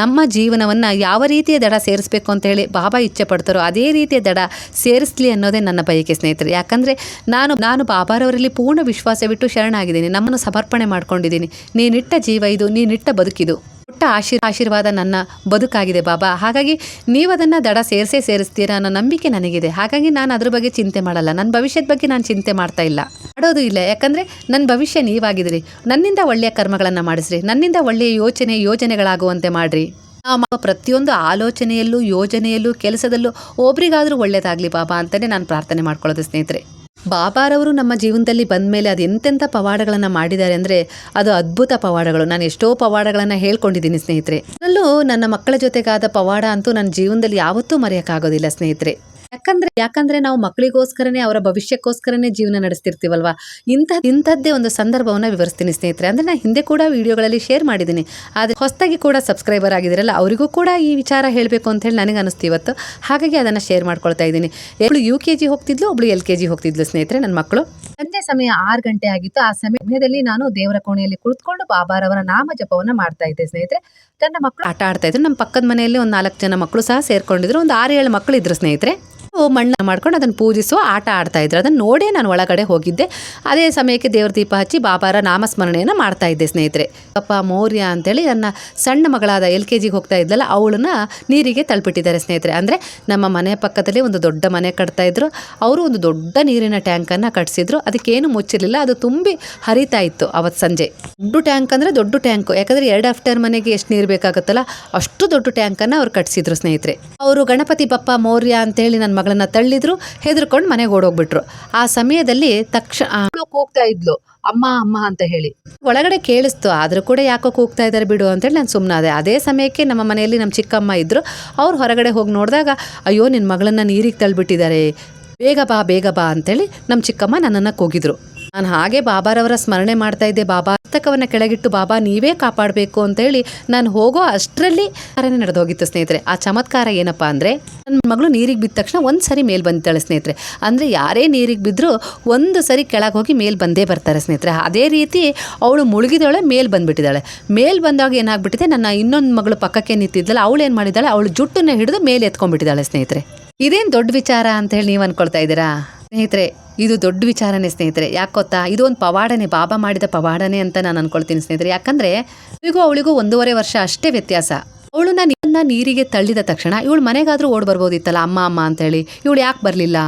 ನಮ್ಮ ಜೀವನವನ್ನು ಯಾವ ರೀತಿಯ ದಡ ಸೇರಿಸ್ಬೇಕು ಅಂತ ಹೇಳಿ ಬಾಬಾ ಇಚ್ಛೆ ಪಡ್ತಾರೋ ಅದೇ ರೀತಿಯ ದಡ ಸೇರಿಸ್ಲಿ ಅನ್ನೋದೇ ನನ್ನ ಬಯಕೆ ಸ್ನೇಹಿತರೆ. ಯಾಕಂದರೆ ನಾನು ನಾನು ಬಾಬಾರವರಲ್ಲಿ ಪೂರ್ಣ ವಿಶ್ವಾಸವಿಟ್ಟು ಶರಣಾಗಿದ್ದೀನಿ. ನಮ್ಮನ್ನು ಸಮರ್ಪಣೆ ಮಾಡ್ಕೊಂಡಿದ್ದೀನಿ. ನೀನಿಟ್ಟ ಜೀವ ಇದು, ನೀನಿಟ್ಟ ಬದುಕಿದು. ಪುಟ್ಟ ಆಶೀರ್, ಆಶೀರ್ವಾದ ನನ್ನ ಬದುಕಾಗಿದೆ ಬಾಬಾ. ಹಾಗಾಗಿ ನೀವು ಅದನ್ನು ದಡ ಸೇರಿಸೇ ಸೇರಿಸ್ತೀರಾ ಅನ್ನೋ ನಂಬಿಕೆ ನನಗಿದೆ. ಹಾಗಾಗಿ ನಾನು ಅದ್ರ ಬಗ್ಗೆ ಚಿಂತೆ ಮಾಡಲ್ಲ. ನನ್ನ ಭವಿಷ್ಯದ ಬಗ್ಗೆ ನಾನು ಚಿಂತೆ ಮಾಡ್ತಾ ಇಲ್ಲ. ಮಾಡೋದು ಇಲ್ಲ. ಯಾಕಂದರೆ ನನ್ನ ಭವಿಷ್ಯ ನೀವಾಗಿದ್ರಿ. ನನ್ನಿಂದ ಒಳ್ಳೆಯ ಕರ್ಮಗಳನ್ನು ಮಾಡಿಸ್ರಿ. ನನ್ನಿಂದ ಒಳ್ಳೆಯ ಯೋಚನೆ, ಯೋಜನೆಗಳಾಗುವಂತೆ ಮಾಡಿರಿ. ನಾವು ಪ್ರತಿಯೊಂದು ಆಲೋಚನೆಯಲ್ಲೂ, ಯೋಜನೆಯಲ್ಲೂ, ಕೆಲಸದಲ್ಲೂ ಒಬ್ರಿಗಾದರೂ ಒಳ್ಳೆಯದಾಗಲಿ ಬಾಬಾ ಅಂತಲೇ ನಾನು ಪ್ರಾರ್ಥನೆ ಮಾಡ್ಕೊಳ್ಳೋದು ಸ್ನೇಹಿತರೆ. ಬಾಬಾರವರು ನಮ್ಮ ಜೀವನದಲ್ಲಿ ಬಂದ ಮೇಲೆ ಅದು ಎಂತೆಂಥ ಪವಾಡಗಳನ್ನು ಮಾಡಿದ್ದಾರೆ ಅಂದರೆ ಅದು ಅದ್ಭುತ ಪವಾಡಗಳು. ನಾನು ಎಷ್ಟೋ ಪವಾಡಗಳನ್ನು ಹೇಳ್ಕೊಂಡಿದ್ದೀನಿ ಸ್ನೇಹಿತರೆ. ಅದರಲ್ಲೂ ನನ್ನ ಮಕ್ಕಳ ಜೊತೆಗಾದ ಪವಾಡ ಅಂತೂ ನನ್ನ ಜೀವನದಲ್ಲಿ ಯಾವತ್ತೂ ಮರೆಯೋಕ್ಕಾಗೋದಿಲ್ಲ ಸ್ನೇಹಿತರೆ. ಯಾಕಂದ್ರೆ ಯಾಕಂದ್ರೆ ನಾವು ಮಕ್ಕಳಿಗೋಸ್ಕರನೇ, ಅವರ ಭವಿಷ್ಯಕ್ಕೋಸ್ಕರನೇ ಜೀವನ ನಡೆಸ್ತಿರ್ತೀವಲ್ವಾ? ಇಂಥ, ಇಂಥದ್ದೇ ಒಂದು ಸಂದರ್ಭವನ್ನ ವಿವರಿಸ್ತೀನಿ ಸ್ನೇಹಿತರೆ. ಅಂದ್ರೆ ನಾನು ಹಿಂದೆ ಕೂಡ ವಿಡಿಯೋಗಳಲ್ಲಿ ಶೇರ್ ಮಾಡಿದ್ದೀನಿ. ಆದ್ರೆ ಹೊಸದಾಗಿ ಕೂಡ ಸಬ್ಸ್ಕ್ರೈಬರ್ ಆಗಿದ್ದೀರಲ್ಲ ಅವರಿಗೂ ಕೂಡ ಈ ವಿಚಾರ ಹೇಳಬೇಕು ಅಂತ ಹೇಳಿ ನನಗೆ ಅನಿಸ್ತು ಇವತ್ತು. ಹಾಗಾಗಿ ಅದನ್ನ ಶೇರ್ ಮಾಡ್ಕೊಳ್ತಾ ಇದ್ದೀನಿ. ಒಬ್ಳು ಯು ಕೆ ಜಿ ಹೋಗ್ತಿದ್ಲು, ಒಬ್ಳು ಎಲ್ ಕೆ ಜಿ ಹೋಗ್ತಿದ್ಲು ಸ್ನೇಹಿತರೆ ನನ್ನ ಮಕ್ಕಳು. ಸಂಜೆ ಸಮಯ ಆರು ಗಂಟೆ ಆಗಿತ್ತು. ಆ ಸಮಯದಲ್ಲಿ ನಾನು ದೇವರ ಕೋಣೆಯಲ್ಲಿ ಕುಳಿತುಕೊಂಡು ಬಾಬಾರವರ ನಾಮ ಜಪವನ್ನು ಮಾಡ್ತಾ ಇದ್ದೆ ಸ್ನೇಹಿತರೆ. ನನ್ನ ಮಕ್ಕಳು ಆಟ ಆಡ್ತಾ ಇದ್ರು. ನಮ್ಮ ಪಕ್ಕದ ಮನೆಯಲ್ಲಿ ಒಂದು ನಾಲ್ಕು ಜನ ಮಕ್ಕಳು ಸಹ ಸೇರ್ಕೊಂಡಿದ್ರು. ಒಂದು ಆರು ಏಳು ಮಕ್ಕಳು ಇದ್ರು ಸ್ನೇಹಿತರೆ. ಮಣ್ಣ ಮಾಡ್ಕೊಂಡು ಅದನ್ನು ಪೂಜಿಸುವ ಆಟ ಆಡ್ತಾ ಇದ್ರು. ಅದನ್ನು ನೋಡೇ ನಾನು ಒಳಗಡೆ ಹೋಗಿದ್ದೆ. ಅದೇ ಸಮಯಕ್ಕೆ ದೇವ್ರ ದೀಪ ಹಚ್ಚಿ ಬಾಬಾರ ನಾಮಸ್ಮರಣೆಯನ್ನು ಮಾಡ್ತಾ ಇದ್ದೆ ಸ್ನೇಹಿತರೆ. ಅಪ್ಪ, ಮೌರ್ಯ ಅಂತೇಳಿ ನನ್ನ ಸಣ್ಣ ಮಗಳಾದ ಎಲ್ ಕೆ ಜಿಗೆ ಹೋಗ್ತಾ ಇದ್ದಲ್ಲ ಅವಳನ್ನ ನೀರಿಗೆ ತಳ್ಬಿಟ್ಟಿದ್ದಾರೆ ಸ್ನೇಹಿತರೆ. ಅಂದರೆ ನಮ್ಮ ಮನೆ ಪಕ್ಕದಲ್ಲಿ ಒಂದು ದೊಡ್ಡ ಮನೆ ಕಟ್ತಾ ಇದ್ರು. ಅವರು ಒಂದು ದೊಡ್ಡ ನೀರಿನ ಟ್ಯಾಂಕನ್ನು ಕಟ್ಸಿದ್ರು. ಅದಕ್ಕೇನು ಮುಚ್ಚಿರಲಿಲ್ಲ, ಅದು ತುಂಬಿ ಹರಿತಾ ಇತ್ತು ಅವತ್ತು ಸಂಜೆ. ದೊಡ್ಡ ಟ್ಯಾಂಕ್ ಅಂದರೆ ದೊಡ್ಡ ಟ್ಯಾಂಕು. ಯಾಕಂದರೆ ಎರಡು ಆಫ್ಟರ್ ಮನೆಗೆ ಎಷ್ಟು ನೀರು ಬೇಕಾಗುತ್ತಲ್ಲ, ಅಷ್ಟು ದೊಡ್ಡ ಟ್ಯಾಂಕನ್ನು ಅವ್ರು ಕಟ್ಸಿದ್ರು ಸ್ನೇಹಿತರೆ. ಅವರು ಗಣಪತಿ ಬಪ್ಪ ಮೌರ್ಯ ಅಂತೇಳಿ ನನ್ನ ಮಗಳನ್ನ ತಳ್ಳಿದ್ರು ಹೆದರ್ಕೊಂಡು ಮನೆಗೆ ಓಡೋಗ್ಬಿಟ್ರು. ಆ ಸಮಯದಲ್ಲಿ ತಕ್ಷಣ ಕೂಗ್ತಾ ಇದ್ಲು. ಅಮ್ಮ ಅಮ್ಮ ಅಂತ ಹೇಳಿ. ಒಳಗಡೆ ಕೇಳಿಸ್ತು. ಆದರೂ ಕೂಡ ಯಾಕೋ ಕೂಗ್ತಾ ಇದ್ದಾರೆ ಬಿಡು ಅಂತೇಳಿ ನಾನು ಸುಮ್ಮನಾದೆ ಅದೇ ಸಮಯಕ್ಕೆ ನಮ್ಮ ಮನೆಯಲ್ಲಿ ನಮ್ಮ ಚಿಕ್ಕಮ್ಮ ಇದ್ದರು ಅವ್ರು ಹೊರಗಡೆ ಹೋಗಿ ನೋಡಿದಾಗ ಅಯ್ಯೋ ನಿನ್ನ ಮಗಳನ್ನ ನೀರಿಗೆ ತಳ್ಳಿಬಿಟ್ಟಿದ್ದಾರೆ ಬೇಗ ಬಾ ಬೇಗ ಬಾ ಅಂತೇಳಿ ನಮ್ಮ ಚಿಕ್ಕಮ್ಮ ನನ್ನನ್ನು ಕೂಗಿದ್ರು. ನಾನು ಹಾಗೆ ಬಾಬಾರವರ ಸ್ಮರಣೆ ಮಾಡ್ತಾ ಇದ್ದೆ. ಬಾಬಾ, ಪುಸ್ತಕವನ್ನು ಕೆಳಗಿಟ್ಟು, ಬಾಬಾ, ನೀವೇ ಕಾಪಾಡಬೇಕು ಅಂತೇಳಿ ನಾನು ಹೋಗೋ ಅಷ್ಟರಲ್ಲಿ ನಡೆದು ನಡೆದೋಗಿತ್ತು ಸ್ನೇಹಿತರೆ. ಆ ಚಮತ್ಕಾರ ಏನಪ್ಪ ಅಂದರೆ ನನ್ನ ಮಗಳು ನೀರಿಗೆ ಬಿದ್ದ ತಕ್ಷಣ ಒಂದು ಸರಿ ಮೇಲೆ ಬಂದಿದ್ದಾಳೆ ಸ್ನೇಹಿತರೆ. ಅಂದರೆ ಯಾರೇ ನೀರಿಗೆ ಬಿದ್ದರೂ ಒಂದು ಸರಿ ಕೆಳಗೆ ಹೋಗಿ ಮೇಲೆ ಬಂದೇ ಬರ್ತಾರೆ ಸ್ನೇಹಿತರೆ. ಅದೇ ರೀತಿ ಅವಳು ಮುಳುಗಿದವಳೆ, ಮೇಲೆ ಬಂದುಬಿಟ್ಟಿದ್ದಾಳೆ. ಮೇಲೆ ಬಂದಾಗ ಏನಾಗ್ಬಿಟ್ಟಿದೆ, ನನ್ನ ಇನ್ನೊಂದು ಮಗಳು ಪಕ್ಕಕ್ಕೆ ನಿಂತಿದ್ದಲ್ಲ ಅವಳು ಏನು ಮಾಡಿದ್ದಾಳೆ, ಅವಳು ಜುಟ್ಟನ್ನ ಹಿಡಿದು ಮೇಲೆ ಎತ್ಕೊಂಡ್ಬಿಟ್ಟಿದ್ದಾಳೆ ಸ್ನೇಹಿತರೆ. ಇದೇನು ದೊಡ್ಡ ವಿಚಾರ ಅಂತ ಹೇಳಿ ನೀವು ಅಂದ್ಕೊಳ್ತಾ ಇದ್ದೀರಾ? ಸ್ನೇಹಿತರೆ, ಇದು ದೊಡ್ಡ ವಿಚಾರನೇ ಸ್ನೇಹಿತರೆ. ಯಾಕೆ ಗೊತ್ತಾ? ಇದು ಒಂದು ಪವಾಡನೆ, ಬಾಬಾ ಮಾಡಿದ ಪವಾಡನೆ ಅಂತ ನಾನು ಅನ್ಕೊಳ್ತೀನಿ ಸ್ನೇಹಿತರೆ. ಯಾಕಂದರೆ ಇವಳಿಗೂ ಅವಳಿಗೂ ಒಂದೂವರೆ ವರ್ಷ ಅಷ್ಟೇ ವ್ಯತ್ಯಾಸ. ಅವಳು ನಾನು ನೀರಿಗೆ ತಳ್ಳಿದ ತಕ್ಷಣ ಇವಳು ಮನೆಗಾದರೂ ಓಡ್ ಬರ್ಬೋದಿತ್ತಲ್ಲ, ಅಮ್ಮ ಅಮ್ಮ ಅಂತೇಳಿ ಇವಳು ಯಾಕೆ ಬರಲಿಲ್ಲ?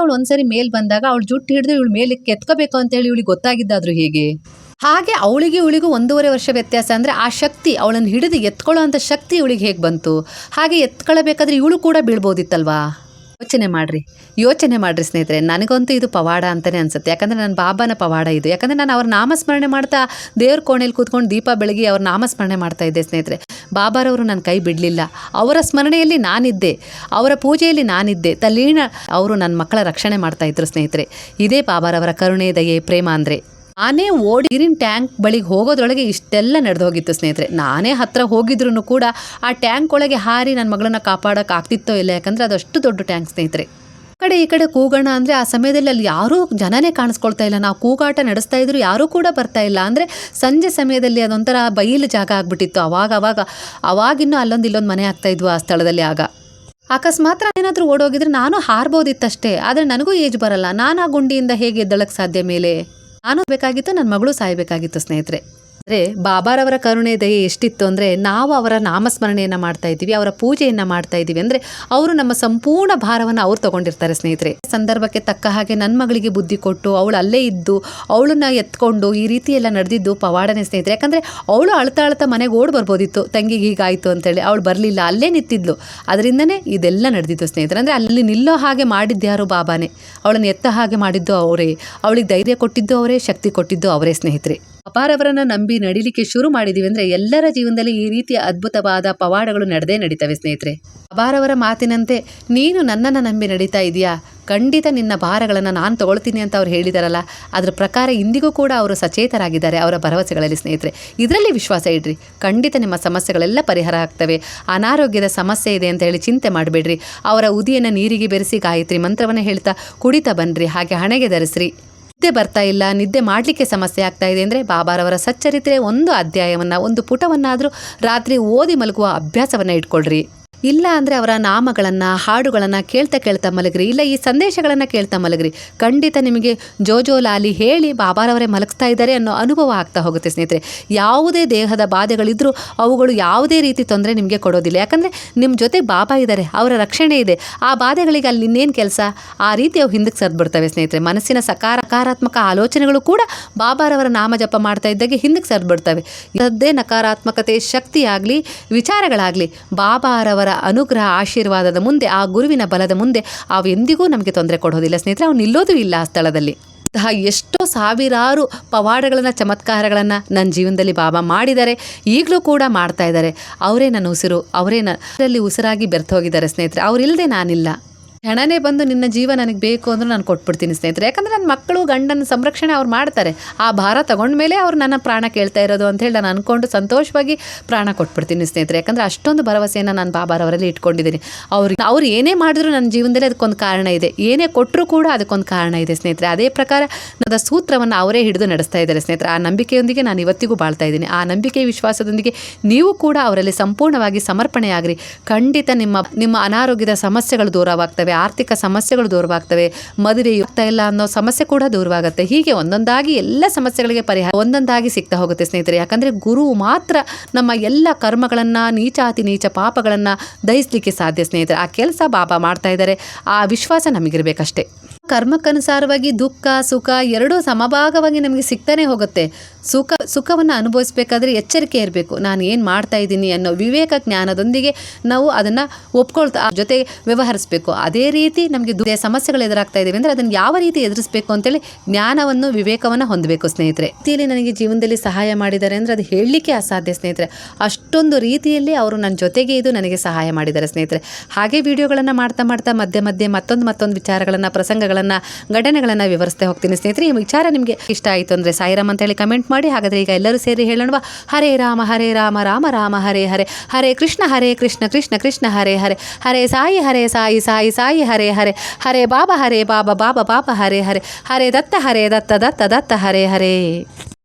ಅವಳು ಒಂದ್ಸರಿ ಮೇಲ್ ಬಂದಾಗ ಅವಳು ಜುಟ್ಟು ಹಿಡಿದು ಇವಳು ಮೇಲೆ ಕೆತ್ಕೋಬೇಕು ಅಂತೇಳಿ ಇವಳಿಗೆ ಗೊತ್ತಾಗಿದ್ದಾದ್ರು ಹೇಗೆ? ಹಾಗೆ ಅವಳಿಗೆ ಇವಳಿಗೂ ಒಂದೂವರೆ ವರ್ಷ ವ್ಯತ್ಯಾಸ ಅಂದರೆ ಆ ಶಕ್ತಿ ಅವಳನ್ನು ಹಿಡಿದು ಎತ್ಕೊಳ್ಳೋ ಅಂಥ ಶಕ್ತಿ ಇವಳಿಗೆ ಹೇಗೆ ಬಂತು? ಹಾಗೆ ಎತ್ಕೊಳ್ಳಬೇಕಾದ್ರೆ ಇವಳು ಕೂಡ ಬೀಳ್ಬೋದಿತ್ತಲ್ವಾ? ಯೋಚನೆ ಮಾಡ್ರಿ. ಯೋಚನೆ ಮಾಡ್ರಿ ಸ್ನೇಹಿತರೆ, ನನಗಂತೂ ಇದು ಪವಾಡ ಅಂತಲೇ ಅನ್ಸುತ್ತೆ. ಯಾಕಂದರೆ ನನ್ನ ಬಾಬಾನ ಪವಾಡ ಇದು. ಯಾಕಂದರೆ ನಾನು ಅವ್ರ ನಾಮಸ್ಮರಣೆ ಮಾಡ್ತಾ ದೇವ್ರ ಕೋಣೆಯಲ್ಲಿ ಕೂತ್ಕೊಂಡು ದೀಪ ಬೆಳಗಿ ಅವ್ರ ನಾಮಸ್ಮರಣೆ ಮಾಡ್ತಾ ಇದ್ದೆ ಸ್ನೇಹಿತರೆ. ಬಾಬಾರವರು ನನ್ನ ಕೈ ಬಿಡಲಿಲ್ಲ. ಅವರ ಸ್ಮರಣೆಯಲ್ಲಿ ನಾನಿದ್ದೆ. ಅವರ ಪೂಜೆಯಲ್ಲಿ ನಾನಿದ್ದೆ. ತಲ್ಲೀನ ಅವರು ನನ್ನ ಮಕ್ಕಳ ರಕ್ಷಣೆ ಮಾಡ್ತಾ ಇದ್ರು ಸ್ನೇಹಿತರೆ. ಇದೇ ಬಾಬಾರವರ ಕರುಣೆ, ದಯೆ, ಪ್ರೇಮ ಅಂದರೆ. ನಾನೇ ಓಡಿ ನೀರಿನ ಟ್ಯಾಂಕ್ ಬಳಿಗೆ ಹೋಗೋದ್ರೊಳಗೆ ಇಷ್ಟೆಲ್ಲ ನಡೆದು ಹೋಗಿತ್ತು ಸ್ನೇಹಿತರೆ. ನಾನೇ ಹತ್ರ ಹೋಗಿದ್ರು ಕೂಡ ಆ ಟ್ಯಾಂಕ್ ಒಳಗೆ ಹಾರಿ ನನ್ನ ಮಗಳನ್ನ ಕಾಪಾಡೋಕೆ ಆಗ್ತಿತ್ತೋ ಇಲ್ಲ ಯಾಕಂದರೆ ಅದಷ್ಟು ದೊಡ್ಡ ಟ್ಯಾಂಕ್ ಸ್ನೇಹಿತರೆ. ಕಡೆ ಈ ಕಡೆ ಕೂಗೋಣ ಅಂದರೆ ಆ ಸಮಯದಲ್ಲಿ ಅಲ್ಲಿ ಯಾರೂ ಜನನೇ ಕಾಣಿಸ್ಕೊಳ್ತಾ ಇಲ್ಲ. ನಾವು ಕೂಗಾಟ ನಡೆಸ್ತಾ ಇದ್ರು ಯಾರೂ ಕೂಡ ಬರ್ತಾ ಇಲ್ಲ. ಅಂದರೆ ಸಂಜೆ ಸಮಯದಲ್ಲಿ ಅದೊಂಥರ ಬಯಲು ಜಾಗ ಆಗಿಬಿಟ್ಟಿತ್ತು. ಅವಾಗ ಅವಾಗ ಅವಾಗಿನ್ನೂ ಅಲ್ಲೊಂದು ಇಲ್ಲೊಂದು ಮನೆ ಆಗ್ತಾ ಇದ್ವು ಆ ಸ್ಥಳದಲ್ಲಿ ಆಗ. ಅಕಸ್ಮಾತ್ ಏನಾದರೂ ಓಡೋಗಿದ್ರೆ ನಾನು ಹಾರ್ಬೋದಿತ್ತಷ್ಟೇ. ಆದರೆ ನನಗೂ ಏಜ್ ಬರಲ್ಲ. ನಾನು ಆ ಗುಂಡಿಯಿಂದ ಹೇಗೆ ಎದ್ದಳಕ್ಕೆ ಸಾಧ್ಯ ಮೇಲೆ? ನಾನು ಬೇಕಾಗಿತ್ತು ನನ್ನ ಮಗಳು ಸಾಯಬೇಕಾಗಿತ್ತು ಸ್ನೇಹಿತರೆ. ಅಂದರೆ ಬಾಬಾರವರ ಕರುಣೆ, ದಯೆ ಎಷ್ಟಿತ್ತು ಅಂದರೆ ನಾವು ಅವರ ನಾಮಸ್ಮರಣೆಯನ್ನು ಮಾಡ್ತಾ ಇದ್ದೀವಿ, ಅವರ ಪೂಜೆಯನ್ನು ಮಾಡ್ತಾ ಇದ್ದೀವಿ ಅಂದರೆ ಅವರು ನಮ್ಮ ಸಂಪೂರ್ಣ ಭಾರವನ್ನು ಅವ್ರು ತಗೊಂಡಿರ್ತಾರೆ ಸ್ನೇಹಿತರೆ. ಸಂದರ್ಭಕ್ಕೆ ತಕ್ಕ ಹಾಗೆ ನನ್ನ ಮಗಳಿಗೆ ಬುದ್ಧಿ ಕೊಟ್ಟು, ಅವಳು ಅಲ್ಲೇ ಇದ್ದು, ಅವಳನ್ನ ಎತ್ಕೊಂಡು ಈ ರೀತಿ ಎಲ್ಲ ನಡೆದಿದ್ದು ಪವಾಡನೆ ಸ್ನೇಹಿತರೆ. ಯಾಕಂದರೆ ಅವಳು ಅಳ್ತಾ ಅಳ್ತಾ ಮನೆಗೆ ಓಡ್ ಬರ್ಬೋದಿತ್ತು, ತಂಗಿಗೆ ಹೀಗಾಯಿತು ಅಂತೇಳಿ ಅವಳು ಬರಲಿಲ್ಲ, ಅಲ್ಲೇ ನಿಂತಿದ್ಲು. ಅದರಿಂದನೇ ಇದೆಲ್ಲ ನಡೆದಿತ್ತು ಸ್ನೇಹಿತರೆ. ಅಂದರೆ ಅಲ್ಲಿ ನಿಲ್ಲೋ ಹಾಗೆ ಮಾಡಿದ್ದ್ಯಾರು ಬಾಬಾನೇ? ಅವಳನ್ನು ಎತ್ತ ಹಾಗೆ ಮಾಡಿದ್ದು ಅವರೇ. ಅವಳಿಗೆ ಧೈರ್ಯ ಕೊಟ್ಟಿದ್ದು ಅವರೇ, ಶಕ್ತಿ ಕೊಟ್ಟಿದ್ದು ಅವರೇ ಸ್ನೇಹಿತರೆ. ಅಪಾರವರನ್ನ ನಂಬಿ ನಡಿಲಿಕ್ಕೆ ಶುರು ಮಾಡಿದೀವಿ ಅಂದ್ರೆ ಎಲ್ಲರ ಜೀವನದಲ್ಲಿ ಈ ರೀತಿಯ ಅದ್ಭುತವಾದ ಪವಾಡಗಳು ನಡೆದೇ ನಡೀತವೆ ಸ್ನೇಹಿತರೆ. ಅಪಾರವರ ಮಾತಿನಂತೆ ನೀನು ನನ್ನನ್ನು ನಂಬಿ ನಡೀತಾ ಇದೆಯಾ? ಖಂಡಿತ ನಿನ್ನ ಭಾರಗಳನ್ನು ನಾನು ತಗೊಳ್ತೀನಿ ಅಂತ ಅವ್ರು ಹೇಳಿದಾರಲ್ಲ. ಅದರ ಪ್ರಕಾರ ಇಂದಿಗೂ ಕೂಡ ಅವರು ಸಚೇತರಾಗಿದ್ದಾರೆ ಅವರ ಭರವಸೆಗಳಲ್ಲಿ ಸ್ನೇಹಿತರೆ. ಇದರಲ್ಲಿ ವಿಶ್ವಾಸ ಇಡ್ರಿ. ಖಂಡಿತ ನಿಮ್ಮ ಸಮಸ್ಯೆಗಳೆಲ್ಲ ಪರಿಹಾರ ಆಗ್ತವೆ. ಅನಾರೋಗ್ಯದ ಸಮಸ್ಯೆ ಇದೆ ಅಂತ ಹೇಳಿ ಚಿಂತೆ ಮಾಡಬೇಡ್ರಿ. ಅವರ ಉದಿಯನ್ನು ನೀರಿಗೆ ಬೆರೆಸಿ ಗಾಯತ್ರಿ ಮಂತ್ರವನ್ನು ಹೇಳ್ತಾ ಕುಡಿತಾ ಬನ್ನಿರಿ ಹಾಗೆ ಹಣೆಗೆ ಧರಿಸ್ರಿ. ನಿದ್ದೆ ಬರ್ತಾ ಇಲ್ಲ, ನಿದ್ದೆ ಮಾಡಲಿಕ್ಕೆ ಸಮಸ್ಯೆ ಆಗ್ತಾ ಇದೆ ಅಂದರೆ ಬಾಬಾರವರ ಸಚ್ಚರಿತ್ರೆ ಒಂದು ಅಧ್ಯಾಯವನ್ನು, ಒಂದು ಪುಟವನ್ನಾದರೂ ರಾತ್ರಿ ಓದಿ ಮಲಗುವ ಅಭ್ಯಾಸವನ್ನು ಇಟ್ಕೊಳ್ರಿ. ಇಲ್ಲ ಅಂದರೆ ಅವರ ನಾಮಗಳನ್ನು, ಹಾಡುಗಳನ್ನು ಕೇಳ್ತಾ ಕೇಳ್ತಾ ಮಲಗ್ರಿ, ಇಲ್ಲ ಈ ಸಂದೇಶಗಳನ್ನು ಕೇಳ್ತಾ ಮಲಗ್ರಿ. ಖಂಡಿತ ನಿಮಗೆ ಜೋಜೋ ಲಾಲಿ ಹೇಳಿ ಬಾಬಾರವರೇ ಮಲಗಿಸ್ತಾ ಇದ್ದಾರೆ ಅನ್ನೋ ಅನುಭವ ಆಗ್ತಾ ಹೋಗುತ್ತೆ ಸ್ನೇಹಿತರೆ. ಯಾವುದೇ ದೇಹದ ಬಾಧೆಗಳಿದ್ರೂ ಅವುಗಳು ಯಾವುದೇ ರೀತಿ ತೊಂದರೆ ನಿಮಗೆ ಕೊಡೋದಿಲ್ಲ. ಯಾಕಂದರೆ ನಿಮ್ಮ ಜೊತೆ ಬಾಬಾ ಇದ್ದಾರೆ, ಅವರ ರಕ್ಷಣೆ ಇದೆ. ಆ ಬಾಧೆಗಳಿಗೆ ಅಲ್ಲಿ ಇನ್ನೇನು ಕೆಲಸ? ಆ ರೀತಿ ಅವು ಹಿಂದಕ್ಕೆ ಸರಿದ್ಬಿಡ್ತವೆ ಸ್ನೇಹಿತರೆ. ಮನಸ್ಸಿನ ಸಕಾರಾತ್ಮಕ ಆಲೋಚನೆಗಳು ಕೂಡ ಬಾಬಾರವರ ನಾಮ ಜಪ ಮಾಡ್ತಾ ಇದ್ದಾಗೆ ಹಿಂದಕ್ಕೆ ಸರಿದ್ಬಿಡ್ತವೆ ಇದ್ದೇ ನಕಾರಾತ್ಮಕತೆ ಶಕ್ತಿಯಾಗಲಿ, ವಿಚಾರಗಳಾಗಲಿ, ಬಾಬಾರವರ ಅನುಗ್ರಹ, ಆಶೀರ್ವಾದದ ಮುಂದೆ, ಆ ಗುರುವಿನ ಬಲದ ಮುಂದೆ ಅವು ಎಂದಿಗೂ ನಮಗೆ ತೊಂದರೆ ಕೊಡೋದಿಲ್ಲ. ಸ್ನೇಹಿತರೆ, ಅವ್ನು ನಿಲ್ಲೋದೂ ಇಲ್ಲ ಆ ಸ್ಥಳದಲ್ಲಿ. ಅಂತಹ ಎಷ್ಟೋ ಸಾವಿರಾರು ಪವಾಡಗಳನ್ನು, ಚಮತ್ಕಾರಗಳನ್ನು ನನ್ನ ಜೀವನದಲ್ಲಿ ಬಾಬಾ ಮಾಡಿದ್ದಾರೆ. ಈಗಲೂ ಕೂಡ ಮಾಡ್ತಾ ಇದ್ದಾರೆ. ಅವರೇ ನನ್ನ ಉಸಿರು, ಅವರೇ ನನ್ನಲ್ಲಿ ಉಸಿರಾಗಿ ಬೆರ್ತೋಗಿದ್ದಾರೆ ಸ್ನೇಹಿತರೆ. ಅವರಿಲ್ಲದೆ ನಾನಿಲ್ಲ. ಹೆಣನೇ ಬಂದು ನಿನ್ನ ಜೀವ ನನಗೆ ಬೇಕು ಅಂದ್ರೆ ನಾನು ಕೊಟ್ಬಿಡ್ತೀನಿ ಸ್ನೇಹಿತರೆ. ಯಾಕಂದರೆ ನನ್ನ ಮಕ್ಕಳು ಗಂಡನ ಸಂರಕ್ಷಣೆ ಅವ್ರು ಮಾಡ್ತಾರೆ. ಆ ಭಾರ ತಗೊಂಡ್ಮೇಲೆ ಅವ್ರು ನನ್ನ ಪ್ರಾಣ ಕೇಳ್ತಾ ಇರೋದು ಅಂತ ಹೇಳಿ ನಾನು ಅಂದ್ಕೊಂಡು ಸಂತೋಷವಾಗಿ ಪ್ರಾಣ ಕೊಟ್ಬಿಡ್ತೀನಿ ಸ್ನೇಹಿತರೆ. ಯಾಕಂದರೆ ಅಷ್ಟೊಂದು ಭರವಸೆಯನ್ನು ನಾನು ಬಾಬಾರವರಲ್ಲಿ ಇಟ್ಕೊಂಡಿದ್ದೀನಿ. ಅವ್ರಿಗೆ ಅವ್ರು ಏನೇ ಮಾಡಿದ್ರು ನನ್ನ ಜೀವನದಲ್ಲಿ ಅದಕ್ಕೊಂದು ಕಾರಣ ಇದೆ. ಏನೇ ಕೊಟ್ಟರೂ ಕೂಡ ಅದಕ್ಕೊಂದು ಕಾರಣ ಇದೆ ಸ್ನೇಹಿತರೆ. ಅದೇ ಪ್ರಕಾರ ನನ್ನ ಸೂತ್ರವನ್ನು ಅವರೇ ಹಿಡಿದು ನಡೆಸ್ತಾ ಇದ್ದಾರೆ ಸ್ನೇಹಿತರೆ. ಆ ನಂಬಿಕೆಯೊಂದಿಗೆ ನಾನು ಇವತ್ತಿಗೂ ಬಾಳ್ತಾ ಇದ್ದೀನಿ. ಆ ನಂಬಿಕೆ ವಿಶ್ವಾಸದೊಂದಿಗೆ ನೀವು ಕೂಡ ಅವರಲ್ಲಿ ಸಂಪೂರ್ಣವಾಗಿ ಸಮರ್ಪಣೆಯಾಗ್ರಿ. ಖಂಡಿತ ನಿಮ್ಮ ನಿಮ್ಮ ಅನಾರೋಗ್ಯದ ಸಮಸ್ಯೆಗಳು ದೂರವಾಗ್ತವೆ. ಆರ್ಥಿಕ ಸಮಸ್ಯೆಗಳು ದೂರವಾಗ್ತವೆ, ಮದುವೆ ಆಗ್ತಾ ಇಲ್ಲ ಅನ್ನೋ ಸಮಸ್ಯೆ ಕೂಡ ದೂರವಾಗುತ್ತೆ. ಹೀಗೆ ಒಂದೊಂದಾಗಿ ಎಲ್ಲ ಸಮಸ್ಯೆಗಳಿಗೆ ಪರಿಹಾರ ಒಂದೊಂದಾಗಿ ಸಿಗ್ತಾ ಹೋಗುತ್ತೆ ಸ್ನೇಹಿತರೆ. ಯಾಕಂದರೆ ಗುರು ಮಾತ್ರ ನಮ್ಮ ಎಲ್ಲ ಕರ್ಮಗಳನ್ನು ನೀಚಾತಿ ನೀಚ ಪಾಪಗಳನ್ನು ದಹಿಸಲಿಕ್ಕೆ ಸಾಧ್ಯ ಸ್ನೇಹಿತರೆ. ಆ ಕೆಲಸ ಬಾಬಾ ಮಾಡ್ತಾ ಇದ್ದಾರೆ. ಆ ವಿಶ್ವಾಸ ನಮಗಿರ್ಬೇಕಷ್ಟೇ. ಕರ್ಮಕ್ಕನುಸಾರವಾಗಿ ದುಃಖ, ಸುಖ ಎರಡೂ ಸಮಭಾಗವಾಗಿ ನಮಗೆ ಸಿಗ್ತಾನೆ ಹೋಗುತ್ತೆ. ಸುಖ, ಸುಖವನ್ನು ಅನುಭವಿಸ್ಬೇಕಾದ್ರೆ ಎಚ್ಚರಿಕೆ ಇರಬೇಕು. ನಾನು ಏನು ಮಾಡ್ತಾ ಇದ್ದೀನಿ ಅನ್ನೋ ವಿವೇಕ ಜ್ಞಾನದೊಂದಿಗೆ ನಾವು ಅದನ್ನು ಒಪ್ಕೊಳ್ತಾ ಜೊತೆ ವ್ಯವಹರಿಸಬೇಕು. ಅದೇ ರೀತಿ ನಮಗೆ ಸಮಸ್ಯೆಗಳು ಎದುರಾಗ್ತಾ ಇದ್ದೀವಿ ಅಂದರೆ ಅದನ್ನು ಯಾವ ರೀತಿ ಎದುರಿಸಬೇಕು ಅಂತೇಳಿ ಜ್ಞಾನವನ್ನು, ವಿವೇಕವನ್ನು ಹೊಂದಬೇಕು ಸ್ನೇಹಿತರೆ. ರೀತಿಯಲ್ಲಿ ನನಗೆ ಜೀವನದಲ್ಲಿ ಸಹಾಯ ಮಾಡಿದ್ದಾರೆ ಅಂದರೆ ಅದು ಹೇಳಲಿಕ್ಕೆ ಅಸಾಧ್ಯ ಸ್ನೇಹಿತರೆ. ಅಷ್ಟೊಂದು ರೀತಿಯಲ್ಲಿ ಅವರು ನನ್ನ ಜೊತೆಗೆ ಇದು ನನಗೆ ಸಹಾಯ ಮಾಡಿದ್ದಾರೆ ಸ್ನೇಹಿತರೆ. ಹಾಗೆ ವಿಡಿಯೋಗಳನ್ನು ಮಾಡ್ತಾ ಮಾಡ್ತಾ ಮಧ್ಯೆ ಮಧ್ಯೆ ಮತ್ತೊಂದು ಮತ್ತೊಂದು ವಿಚಾರಗಳನ್ನು, ಪ್ರಸಂಗಗಳನ್ನು ಘಟನೆಗಳನ್ನು ವಿವರಿಸ್ತಾ ಹೋಗ್ತೀನಿ ಸ್ನೇಹಿತರೆ. ಈ ವಿಚಾರ ನಿಮಗೆ ಇಷ್ಟ ಆಯಿತು ಅಂದರೆ ಸಾಯಿರಾಮ್ ಅಂತ ಹೇಳಿ ಕಮೆಂಟ್ ಮಾಡಿ. ಹಾಗಾದರೆ ಈಗ ಎಲ್ಲರೂ ಸೇರಿ ಹೇಳೋಣವಾ? ಹರೇ ರಾಮ ಹರೇ ರಾಮ ರಾಮ ರಾಮ, ಹರೇ ಹರೇ. ಹರೇ ಕೃಷ್ಣ ಹರೇ ಕೃಷ್ಣ ಕೃಷ್ಣ ಕೃಷ್ಣ, ಹರೇ ಹರೇ. ಹರೇ ಸಾಯಿ ಹರೇ ಸಾಯಿ ಸಾಯಿ ಸಾಯಿ, ಹರೇ ಹರೇ. ಹರೇ ಬಾಬಾ ಹರೇ ಬಾಬಾ ಬಾಬಾ ಬಾಬಾ, ಹರೇ ಹರೇ. ಹರೇ ದತ್ತ ಹರೇ ದತ್ತ ದತ್ತ ದತ್ತ, ಹರೇ ಹರೇ.